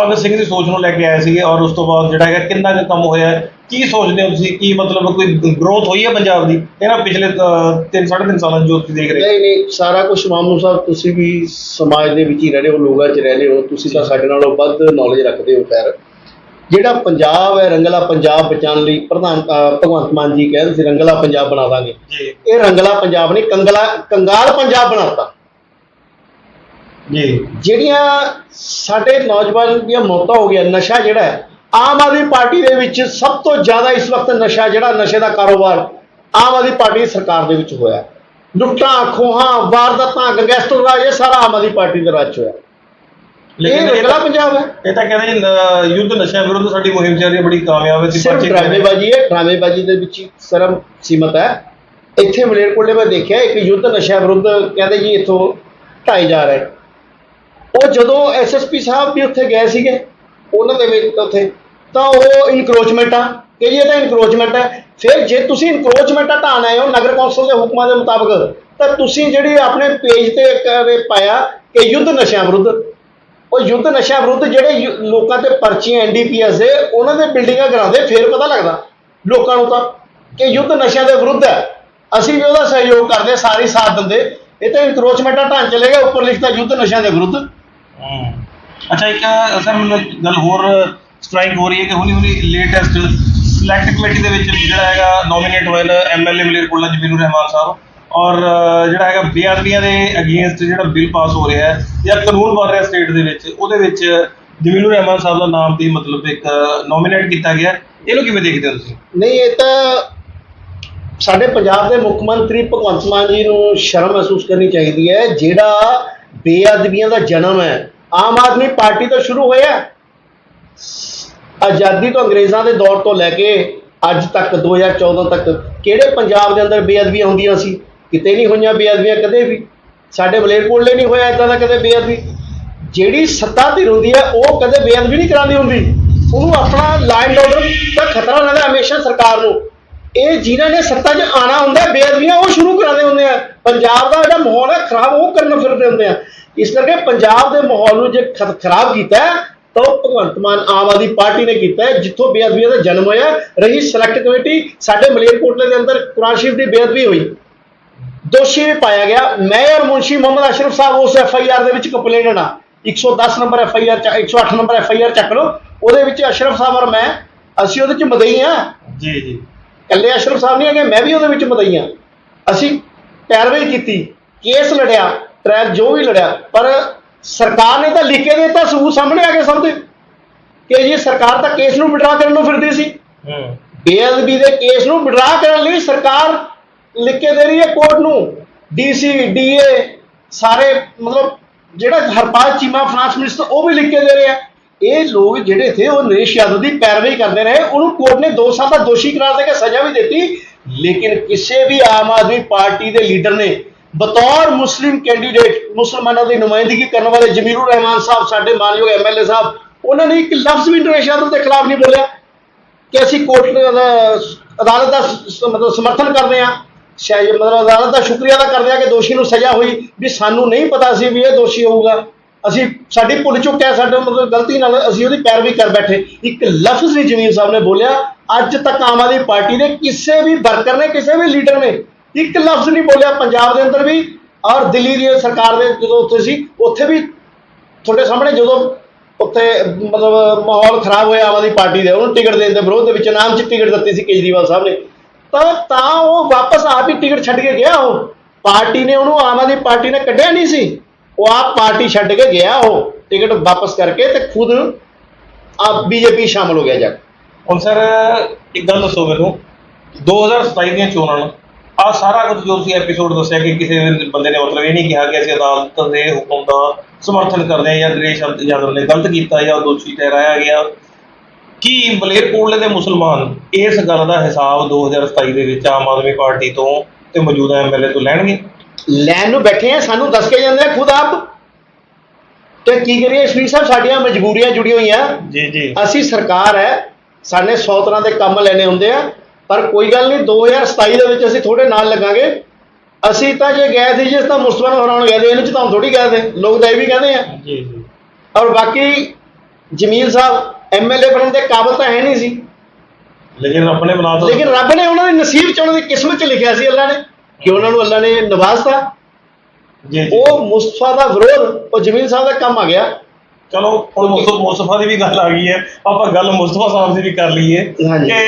ਭਗਤ ਸਿੰਘ ਦੀ ਸੋਚ ਨੂੰ ਲੈ ਕੇ ਆਏ ਸੀਗੇ ਔਰ ਉਸ ਤੋਂ ਬਾਅਦ ਜਿਹੜਾ ਹੈਗਾ ਕਿੰਨਾ ਕੁ ਕੰਮ ਹੋਇਆ ਹੈ? ਕੀ ਸੋਚਦੇ ਹੋ ਤੁਸੀਂ? ਕੀ ਮਤਲਬ ਕੋਈ ਗਰੋਥ ਹੋਈ ਹੈ ਪੰਜਾਬ ਦੀ? ਇਹਨਾਂ ਪਿਛਲੇ 3 3.5 ਸਾਲਾਂ 'ਚ ਜੋ ਤੁਸੀਂ ਦੇਖ ਰਹੇ ਹੋ। ਨਹੀਂ ਨਹੀਂ ਸਾਰਾ ਕੁਝ ਮਾਮੂ ਸਾਹਿਬ ਤੁਸੀਂ ਵੀ ਸਮਾਜ ਦੇ ਵਿੱਚ ਹੀ ਰਹਿ ਰਹੇ ਹੋ ਲੋਕਾਂ 'ਚ ਰਹਿ ਰਹੇ ਹੋ ਤੁਸੀਂ ਤਾਂ ਸਾਡੇ ਨਾਲੋਂ ਵੱਧ ਨੌਲੇਜ ਰੱਖਦੇ ਹੋ ਖੈਰ। ਜਿਹੜਾ ਪੰਜਾਬ ਹੈ ਰੰਗਲਾ ਪੰਜਾਬ ਬਚਾਉਣ ਲਈ ਪ੍ਰਧਾਨ ਅਹ ਭਗਵੰਤ ਮਾਨ ਜੀ ਕਹਿੰਦੇ ਸੀ ਰੰਗਲਾ ਪੰਜਾਬ ਬਣਾ ਦਾਂਗੇ। ਜੀ। ਇਹ ਰੰਗਲਾ ਪੰਜਾਬ ਨਹੀਂ ਕੰਗਲਾ ਕੰਗਾਲ ਪੰਜਾਬ ਬਣਾਤਾ। ਜੀ। ਜਿਹੜੀਆਂ ਸਾਡੇ ਨੌਜਵਾਨ ਦੀਆਂ ਮੌਤਾਂ ਹੋ ਗਿਆ ਨਸ਼ਾ ਜਿਹੜਾ ਹੈ ਆਮ ਆਦਮੀ ਪਾਰਟੀ ਦੇ ਵਿੱਚ ਸਭ ਤੋਂ ਜ਼ਿਆਦਾ ਇਸ ਵਕਤ ਨਸ਼ਾ ਜਿਹੜਾ ਨਸ਼ੇ ਦਾ ਕਾਰੋਬਾਰ ਆਮ ਆਦਮੀ ਪਾਰਟੀ ਦੀ ਸਰਕਾਰ ਦੇ ਵਿੱਚ ਹੋਇਆ ਲੁੱਟਾਂ ਖੋਹਾਂ ਵਾਰਦਾਤਾਂ ਗੈਂਗਸਟਰ ਰਾਜ ਇਹ ਸਾਰਾ ਆਮ ਆਦਮੀ ਪਾਰਟੀ ਦੇ ਰਾਜ 'ਚ ਹੋਇਆ। ਲੇਕਿਨ ਤਾਂ- ਪੰਜਾਬ ਹੈ। ਇਹ ਤਾਂ ਕਹਿੰਦੇ ਜੀ, ਯੁੱਧ ਨਸ਼ਿਆਂ ਵਿਰੁੱਧ ਸਾਡੀ ਮੁਹਿੰਮ ਚੱਲ ਰਹੀ ਹੈ ਬੜੀ ਕਾਮਯਾਬ ਹੈ ਹਾਂ। ਡਰਾਮੇਬਾਜ਼ੀ ਹੈ ਡਰਾਮੇਬਾਜ਼ੀ ਦੇ ਵਿੱਚ ਹੀ ਸਰਮ ਸੀਮਤ ਹੈ। ਇੱਥੇ ਮਲੇਰਕੋਟਲੇ ਮੈਂ ਦੇਖਿਆ ਇੱਕ ਯੁੱਧ ਨਸ਼ਾ ਵਿਰੁੱਧ ਕਹਿੰਦੇ ਜੀ ਇੱਥੋਂ ਢਾਈ ਜਾ ਰਹੇ। ਉਹ ਜਦੋਂ ਐਸਐਸਪੀ ਸਾਹਿਬ ਵੀ ਉੱਥੇ ਗਏ ਸੀਗੇ, ਉਹਨਾਂ ਦੇ ਵਿੱਚ ਉੱਥੇ, ਤਾਂ ਉਹ ਇਨਕਰੋਚਮੈਂਟ ਆ। ਕਿ ਜੀ ਇਹ ਤਾਂ ਇਨਕਰੋਚਮੈਂਟ ਹੈ ਫਿਰ ਜੇ ਤੁਸੀਂ ਇਨਕਰੋਚਮੈਂਟ ਹਟਾਉਣ ਆਏ ਹੋ ਨਗਰ ਕੌਂਸਲ ਦੇ ਹੁਕਮਾਂ ਦੇ ਮੁਤਾਬਕ। ਤਾਂ ਤੁਸੀਂ ਜਿਹੜੀ ਆਪਣੇ ਪੇਜ ਤੇ ਪਾਇਆ ਕਿ ਯੁੱਧ ਨਸ਼ਿਆਂ ਵਿਰੁੱਧ। ਉਹ ਯੁੱਧ ਨਸ਼ਾ ਵਿਰੁੱਧ ਜਿਹੜੇ ਯੁ- ਲੋਕਾਂ ਤੇ ਪਰਚੀਆਂ ਐਨਡੀਪੀਐਸ ਦੇ, ਉਹਨਾਂ ਦੇ ਬਿਲਡਿੰਗਾਂ ਕਰਾਉਂਦੇ, ਫੇਰ ਪਤਾ ਲੱਗਦਾ ਲੋਕਾਂ ਨੂੰ ਤਾਂ ਕਿ ਯੁੱਧ ਨਸ਼ਿਆਂ ਦੇ ਵਿਰੁੱਧ ਹੈ। ਅਸੀਂ ਵੀ ਉਹਦਾ ਸਹਿਯੋਗ ਕਰਦੇ ਸਾਰੇ ਸਾਥ ਦਿੰਦੇ। ਇਹ ਤਾਂ ਇਨਕਰੋਚਮੈਂਟਾਂ ਢਾਂਚ ਚਲੇਗਾ ਉੱਪਰ ਲਿਖਤਾ ਯੁੱਧ ਨਸ਼ਿਆਂ ਦੇ ਵਿਰੁੱਧ। ਅੱਛਾ, ਇੱਕ ਸਰ, ਮੈਨੂੰ ਇੱਕ ਗੱਲ ਹੋਰ ਸਟ੍ਰਾਈਕ ਹੋ ਰਹੀ ਹੈ ਕਿ ਹੁਣੀ ਹੁਣੀ ਲੇਟੈਸਟ ਸਿਲੈਕਟ ਕਮੇਟੀ ਦੇ ਵਿੱਚ ਜਿਹੜਾ ਹੈਗਾ ਨੋਮੀਨੇਟ ਹੋਏ ਨੇ ਐਮਐਲਏ ਮਲੇਰਕੋਟਲਾ ਜਮੀਨੁਰ ਰਹਿਮਾਨ ਸਾਹਿਬ। ਔਰ ਜਿਹੜਾ ਹੈਗਾ ਬੇਅਦਬੀਆਂ ਦੇ ਅਗੇਂਸਟ ਜਿਹੜਾ ਬਿੱਲ ਪਾਸ ਹੋ ਰਿਹਾ ਹੈ ਜਾਂ ਕਾਨੂੰਨ ਬਣ ਰਿਹਾ ਸਟੇਟ ਦੇ ਵਿੱਚ, ਉਹਦੇ ਵਿੱਚ ਜਮੀਨੁਰ ਰਹਿਮਾਨ ਸਾਹਿਬ ਦਾ ਨਾਮ ਵੀ ਮਤਲਬ ਇੱਕ ਨੋਮੀਨੇਟ ਕੀਤਾ ਗਿਆ ਇਹਨੂੰ ਕਿਵੇਂ ਦੇਖਦੇ ਹੋ ਤੁਸੀਂ? ਨਹੀਂ, ਇਹ ਤਾਂ ਸਾਡੇ ਪੰਜਾਬ ਦੇ ਮੁੱਖ ਮੰਤਰੀ ਭਗਵੰਤ ਮਾਨ ਜੀ ਨੂੰ ਸ਼ਰਮ ਮਹਿਸੂਸ ਕਰਨੀ ਚਾਹੀਦੀ ਹੈ, ਜਿਹੜਾ ਬੇਅਦਬੀਆਂ ਦਾ ਜਨਮ ਹੈ। ਆਮ ਆਦਮੀ ਪਾਰਟੀ ਤੋਂ ਸ਼ੁਰੂ ਹੋਇਆ ਆਜ਼ਾਦੀ ਤੋਂ ਅੰਗਰੇਜ਼ਾਂ ਦੇ ਦੌਰ ਤੋਂ ਲੈ ਕੇ ਅੱਜ ਤੱਕ 2014 ਤੱਕ, ਕਿਹੜੇ ਪੰਜਾਬ ਦੇ ਅੰਦਰ ਬੇਅਦਬੀਆਂ ਹੁੰਦੀਆਂ ਸੀ? ਕਿਤੇ ਨਹੀਂ ਹੋਈਆਂ ਬੇਅਦਬੀਆਂ ਕਦੇ ਵੀ। ਸਾਡੇ ਮਲੇਰਕੋਟਲੇ ਨਹੀਂ ਹੋਇਆ ਇਦਾਂ ਦਾ ਕਦੇ ਬੇਅਦਬੀ। ਜਿਹੜੀ ਸੱਤਾ ਧਿਰ ਹੁੰਦੀ ਹੈ, ਉਹ ਕਦੇ ਬੇਅਦਬੀ ਨਹੀਂ ਕਰਾਉਂਦੀ ਹੁੰਦੀ। ਉਹਨੂੰ ਆਪਣਾ ਲਾਈਨ ਆਰਡਰ ਦਾ ਖਤਰਾ ਰਹਿੰਦਾ ਹਮੇਸ਼ਾ ਸਰਕਾਰ ਨੂੰ। ਇਹ ਜਿਨ੍ਹਾਂ ਨੇ ਸੱਤਾ 'ਚ ਆਣਾ ਹੁੰਦਾ, ਬੇਅਦਬੀਆਂ ਉਹ ਸ਼ੁਰੂ ਕਰਾਉਂਦੇ ਹੁੰਦੇ ਆ। ਪੰਜਾਬ ਦਾ ਜਿਹੜਾ ਮਾਹੌਲ ਹੈ, ਖਰਾਬ ਉਹ ਕਰਨ ਫਿਰਦੇ ਹੁੰਦੇ ਆ। ਇਸ ਕਰਕੇ ਪੰਜਾਬ ਦੇ ਮਾਹੌਲ ਨੂੰ ਜੇ ਖਰਾਬ ਕੀਤਾ ਤਾਂ ਉਹ ਭਗਵੰਤ ਮਾਨ ਆਮ ਆਦਮੀ ਪਾਰਟੀ ਨੇ ਕੀਤਾ ਜਿੱਥੋਂ ਬੇਅਦਬੀਆਂ ਦਾ ਜਨਮ ਹੋਇਆ। ਰਹੀ ਸਿਲੈਕਟ ਕਮੇਟੀ ਸਾਡੇ ਮਲੇਰਕੋਟਲੇ ਦੇ ਅੰਦਰ ਕੁਰਾਨ ਸ਼ਰੀਫ ਦੀ ਬੇਅਦਬੀ ਹੋਈ। ਦੋਸ਼ੀ ਵੀ ਪਾਇਆ ਗਿਆ। ਮੈਂ ਔਰ ਮੁਨਸ਼ੀ ਮੁਹੰਮਦ ਅਸ਼ਰਫ ਸਾਹਿਬ ਉਸ ਐਫ ਆਈ ਆਰ ਦੇ ਵਿੱਚ ਕੰਪਲੇਨਟ ਆ 110 number F I R 108 number F I R ਚੱਕ ਲਓ। ਉਹਦੇ ਵਿੱਚ ਅਸ਼ਰਫ ਸਾਹਿਬ ਔਰ ਮੈਂ, ਅਸੀਂ ਉਹਦੇ ਚ ਮਦਈ ਆ ਜੀ ਜੀ। ਇਕੱਲੇ ਅਸ਼ਰਫ ਸਾਹਿਬ ਨਹੀਂ ਹੈਗੇ ਮੈਂ ਵੀ ਉਹਦੇ ਵਿੱਚ ਮਦਈ ਆ ਅਸੀਂ ਪੈਰਵਾਈ ਕੀਤੀ ਕੇਸ ਲੜਿਆ ਟ੍ਰਾਇਲ ਜੋ ਵੀ ਲੜਿਆ ਪਰ ਸਰਕਾਰ ਨੇ ਤਾਂ ਲਿਖ ਕੇ ਦੇ ਦਿੱਤਾ ਸਬੂਤ ਸਾਹਮਣੇ ਆ ਗਏ ਸਭ ਦੇ। ਕਿ ਜੀ ਸਰਕਾਰ ਤਾਂ ਕੇਸ ਨੂੰ ਵਿਡਰਾ ਕਰਨ ਨੂੰ ਫਿਰਦੀ ਸੀ। ਹੂੰ। ਬੇਅਦਬੀ ਦੇ ਕੇਸ ਨੂੰ ਵਿਡਰਾ ਕਰਨ ਲਈ ਸਰਕਾਰ ਲਿਖ ਕੇ ਦੇ ਰਹੀ ਹੈ ਕੋਰਟ ਨੂੰ। ਡੀਸੀ ਡੀਏ ਸਾਰੇ ਮਤਲਬ ਜਿਹੜਾ ਹਰਪਾਲ ਚੀਮਾ ਫਾਈਨਾਂਸ ਮਿਨਿਸਟਰ ਉਹ ਵੀ ਲਿਖ ਕੇ ਦੇ ਰਿਹਾ ਇਹ ਲੋਕ ਜਿਹੜੇ ਥੇ ਉਹ ਨਰੇਸ਼ ਯਾਦਵ ਦੀ ਪੈਰਵੀ ਕਰਦੇ ਰਹੇ। ਉਹਨੂੰ ਕੋਰਟ ਨੇ 2 ਸਾਲ ਦਾ ਦੋਸ਼ੀ ਕਰਾਰ ਦੇ ਕੇ ਸਜ਼ਾ ਵੀ ਦਿੱਤੀ। ਲੇਕਿਨ ਕਿਸੇ ਵੀ ਆਮ ਆਦਮੀ ਪਾਰਟੀ ਦੇ ਲੀਡਰ ਨੇ ਬਤੌਰ ਮੁਸਲਿਮ ਕੈਂਡੀਡੇਟ, ਮੁਸਲਮਾਨਾਂ ਦੀ ਨੁਮਾਇੰਦਗੀ ਕਰਨ ਵਾਲੇ ਜਮੀਰੁਰ ਰਹਿਮਾਨ ਸਾਹਿਬ, ਸਾਡੇ ਮਾਨਯੋਗ ਐਮਐਲਏ ਸਾਹਿਬ, ਉਹਨਾਂ ਨੇ ਇੱਕ ਲਫ਼ਜ਼ ਵੀ ਨਰੇਸ਼ ਯਾਦਵ ਦੇ ਖਿਲਾਫ ਨਹੀਂ ਬੋਲਿਆ ਕਿ ਅਸੀਂ ਕੋਰਟ ਅਦਾਲਤ ਦਾ ਮਤਲਬ ਸਮਰਥਨ ਕਰਦੇ ਆ ਸ਼ਾਇਦ ਮਤਲਬ ਅਦਾਲਤ ਦਾ ਸ਼ੁਕਰੀਆ ਅਦਾ ਕਰਦੇ ਆ ਕਿ ਦੋਸ਼ੀ ਨੂੰ ਸਜ਼ਾ ਹੋਈ। ਵੀ ਸਾਨੂੰ ਨਹੀਂ ਪਤਾ ਸੀ ਵੀ ਇਹ ਦੋਸ਼ੀ ਹੋਊਗਾ। ਅਸੀਂ ਸਾਡੀ ਭੁੱਲ ਚੁੱਕਿਆ ਸਾਡੇ ਮਤਲਬ ਗਲਤੀ ਨਾਲ ਅਸੀਂ ਉਹਦੀ ਪੈਰਵੀ ਕਰ ਬੈਠੇ। ਇੱਕ ਲਫ਼ਜ਼ ਨਹੀਂ ਜਮੀਰ ਸਾਹਿਬ ਨੇ ਬੋਲਿਆ, ਅੱਜ ਤੱਕ ਆਮ ਆਦਮੀ ਪਾਰਟੀ ਦੇ ਕਿਸੇ ਵੀ ਵਰਕਰ ਨੇ, ਕਿਸੇ ਵੀ ਲੀਡਰ ਨੇ ਇੱਕ ਲਫ਼ਜ਼ ਨਹੀਂ ਬੋਲਿਆ, ਪੰਜਾਬ ਦੇ ਅੰਦਰ ਵੀ ਔਰ ਦਿੱਲੀ ਦੀ ਸਰਕਾਰ ਦੇ ਜਦੋਂ ਉੱਥੇ ਸੀ, ਉੱਥੇ ਵੀ ਤੁਹਾਡੇ ਸਾਹਮਣੇ ਜਦੋਂ ਉੱਥੇ ਮਤਲਬ ਮਾਹੌਲ ਖਰਾਬ ਹੋਇਆ ਆਮ ਆਦਮੀ ਪਾਰਟੀ ਦੇ, ਉਹਨੂੰ ਟਿਕਟ ਦੇਣ ਦੇ ਵਿਰੋਧ ਦੇ ਵਿੱਚ ਨਾਮ 'ਚ ਟਿਕਟ ਦਿੱਤੀ ਸੀ ਕੇਜਰੀਵਾਲ ਸਾਹਿਬ ਨੇ। ਤਾਂ ਤਾਂ ਉਹ ਵਾਪਸ ਆਪ ਹੀ ਟਿਕਟ ਛੱਡ ਕੇ ਗਿਆ ਉਹ। ਪਾਰਟੀ ਨੇ ਉਹਨੂੰ ਆਮ ਆਦਮੀ ਪਾਰਟੀ ਨੇ ਕੱਢਿਆ ਨਹੀਂ ਸੀ। ਉਹ ਆਪ ਪਾਰਟੀ ਛੱਡ ਕੇ ਗਿਆ ਉਹ, ਟਿਕਟ ਵਾਪਸ ਕਰਕੇ ਤੇ ਖੁਦ ਆਪ ਬੀਜੇਪੀ ਸ਼ਾਮਲ ਹੋ ਗਿਆ ਜਾ ਹੁਣ ਸਰ, ਇੱਕ ਗੱਲ ਦੱਸੋ ਮੈਨੂੰ। 2027 ਦੀਆਂ ਚੋਣਾਂ ਨੂੰ ਆ ਸਾਰਾ ਕੁਝ ਜੋ ਤੁਸੀਂ ਐਪੀਸੋਡ ਦੱਸਿਆ ਕਿ ਕਿਸੇ ਬੰਦੇ ਨੇ ਮਤਲਬ ਇਹ ਨਹੀਂ ਕਿਹਾ ਕਿ ਅਸੀਂ ਅਦਾਲਤ ਦੇ ਹੁਕਮ ਦਾ ਸਮਰਥਨ ਕਰਦੇ ਹਾਂ ਜਾਂ ਨਰੇਸ਼ ਯਾਦਵ ਨੇ ਗਲਤ ਕੀਤਾ ਜਾਂ ਦੋਸ਼ੀ ਠਹਿਰਾਇਆ ਗਿਆ। ਕੀ ਮਲੇਰਕੋਟਲੇ ਦੇ ਮੁਸਲਮਾਨ ਇਸ ਗੱਲ ਦਾ ਹਿਸਾਬ 2027 ਦੇ ਵਿੱਚ ਆਮ ਆਦਮੀ ਪਾਰਟੀ ਤੋਂ ਤੇ ਮੌਜੂਦਾ ਐਮਐਲਏ ਤੋਂ ਲੈਣਗੇ? ਲੈਣ ਨੂੰ ਬੈਠੇ ਆ ਸਾਨੂੰ ਦੱਸ ਕੇ ਜਾਂਦੇ ਆ ਖੁਦ ਆਪ। ਤੇ ਕੀ ਕਰੀਏ ਸ਼੍ਰੀ ਸਾਹਿਬ ਸਾਡੀਆਂ ਮਜਬੂਰੀਆਂ ਜੁੜੀਆਂ ਹੋਈਆਂ। ਜੀ ਜੀ। ਅਸੀਂ ਸਰਕਾਰ ਹੈ ਸਾਡੇ 100 ਤਰ੍ਹਾਂ ਦੇ ਕੰਮ ਲੈਣੇ ਹੁੰਦੇ ਆ ਪਰ ਕੋਈ ਗੱਲ ਨਹੀਂ 2027 ਦੇ ਵਿੱਚ ਅਸੀਂ ਥੋੜੇ ਨਾਲ ਲੱਗਾਂਗੇ। ਅਸੀਂ ਤਾਂ ਜੇ ਗਏ ਸੀ ਜਿਸ ਤਾਂ ਮੁਸਤਫਾ ਨੂੰ ਹਰਾਉਣ ਗਏ ਸੀ ਇਹਨੂੰ ਚ ਤਾਂ ਥੋੜੀ ਗਏ ਸੀ ਲੋਕ ਤਾਂ ਇਹ ਵੀ ਕਹਿੰਦੇ ਆ। ਜੀ ਜੀ। ਔਰ ਬਾਕੀ ਜਮੀਲ ਸਾਹਿਬ ਐਮਐਲਏ ਬਣਨ ਦੇ ਕਾਬਿਲ ਤਾਂ ਹੈ ਨਹੀਂ ਸੀ। ਲੇਕਿਨ ਰੱਬ ਨੇ ਬਣਾ ਦਿੱਤਾ। ਲੇਕਿਨ ਰੱਬ ਨੇ ਉਹਨਾਂ ਦੇ ਨਸੀਬ ਚ ਉਹਨਾਂ ਦੀ ਕਿਸਮਤ ਚ ਲਿਖਿਆ ਸੀ ਅੱਲਾ ਨੇ। ਕਿ ਉਹਨਾਂ ਨੂੰ ਅੱਲਾ ਨੇ ਨਵਾਜ਼ਤਾ? ਜੀ ਜੀ। ਉਹ ਮੁਸਤਫਾ ਦਾ ਵਿਰੋਧ ਉਹ ਜਮੀਲ ਸਾਹਿਬ ਦਾ ਕੰਮ ਆ ਗਿਆ। ਚਲੋ ਹੁਣ ਮੁਸਤਫਾ ਮੁਸਤਫਾ ਦੀ ਵੀ ਗੱਲ ਆ ਗਈ ਹੈ। ਆਪਾਂ ਗੱਲ ਮੁਸਤਫਾ ਸਾਹਿਬ ਦੀ ਵੀ ਕਰ ਲਈਏ ਹਾਂਜੀ। ਕਿ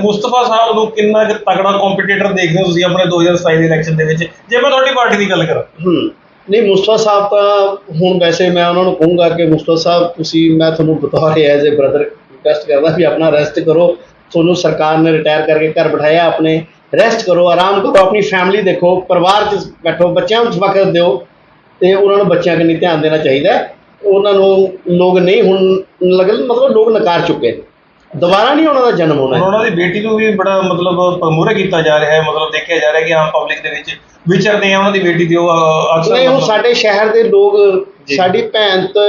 ਮੁਸਤਫਾ ਸਾਹਿਬ ਨੂੰ ਕਿੰਨਾ ਕੁ ਤਗੜਾ ਕੰਪੀਟੀਟਰ ਦੇਖਦੇ ਹੋ ਤੁਸੀਂ ਆਪਣੇ 2027 ਦੇ ਇਲੈਕਸ਼ਨ ਦੇ ਵਿੱਚ? ਜੇ ਮੈਂ ਤੁਹਾਡੀ ਪਾਰਟੀ ਦੀ ਗੱਲ ਕਰਾਂ। ਹੂੰ। ਨਹੀਂ ਮੁਸਤਫਾ ਸਾਹਿਬ ਤਾਂ ਹੁਣ ਵੈਸੇ ਮੈਂ ਉਹਨਾਂ ਨੂੰ ਕਹੂੰਗਾ ਕਿ ਮੁਸਤਫਾ ਸਾਹਿਬ ਤੁਸੀਂ ਮੈਂ ਤੁਹਾਨੂੰ ਬਤੌਰ ਐਜ਼ ਅ ਬ੍ਰਦਰ ਰਿਕਵੈਸਟ ਕਰਦਾ ਵੀ ਆਪਣਾ ਰੈਸਟ ਕਰੋ। ਤੁਹਾਨੂੰ ਸਰਕਾਰ ਨੇ ਰਿਟਾਇਰ ਕਰਕੇ ਘਰ ਬਿਠਾਇਆ ਆਪਣੇ। ਰੈਸਟ ਕਰੋ ਆਰਾਮ ਕਰੋ ਆਪਣੀ ਫੈਮਿਲੀ ਦੇਖੋ ਪਰਿਵਾਰ 'ਚ ਬੈਠੋ ਬੱਚਿਆਂ ਨੂੰ ਵਕਤ ਦਿਓ ਤੇ ਉਹਨਾਂ ਨੂੰ ਬੱਚਿਆਂ ਕੰਨੀ ਧਿਆਨ ਦੇਣਾ ਚਾਹੀਦਾ ਹੈ। ਉਹਨਾਂ ਨੂੰ ਲੋਕ ਨਹੀਂ ਹੁਣ ਲੱਗ ਮਤਲਬ ਲੋਕ ਨਕਾਰ ਚੁੱਕੇ ਨੇ ਦੁਬਾਰਾ ਨਹੀਂ ਉਹਨਾਂ ਦਾ ਜਨਮ ਹੋਣਾ। ਉਹਨਾਂ ਦੀ ਬੇਟੀ ਨੂੰ ਵੀ ਬੜਾ ਮਤਲਬ ਮੂਹਰੇ ਕੀਤਾ ਜਾ ਰਿਹਾ ਹੈ ਮਤਲਬ ਦੇਖਿਆ ਜਾ ਰਿਹਾ ਕਿ ਆਮ ਪਬਲਿਕ ਦੇ ਵਿੱਚ ਵਿਚਰਦੇ ਆ ਉਹਨਾਂ ਦੀ ਬੇਟੀ ਦੀ ਉਹ ਅਕਸਰ ਨਹੀਂ ਹੁਣ ਸਾਡੇ ਸ਼ਹਿਰ ਦੇ ਲੋਕ। ਸਾਡੀ ਭੈਣ ਤੋਂ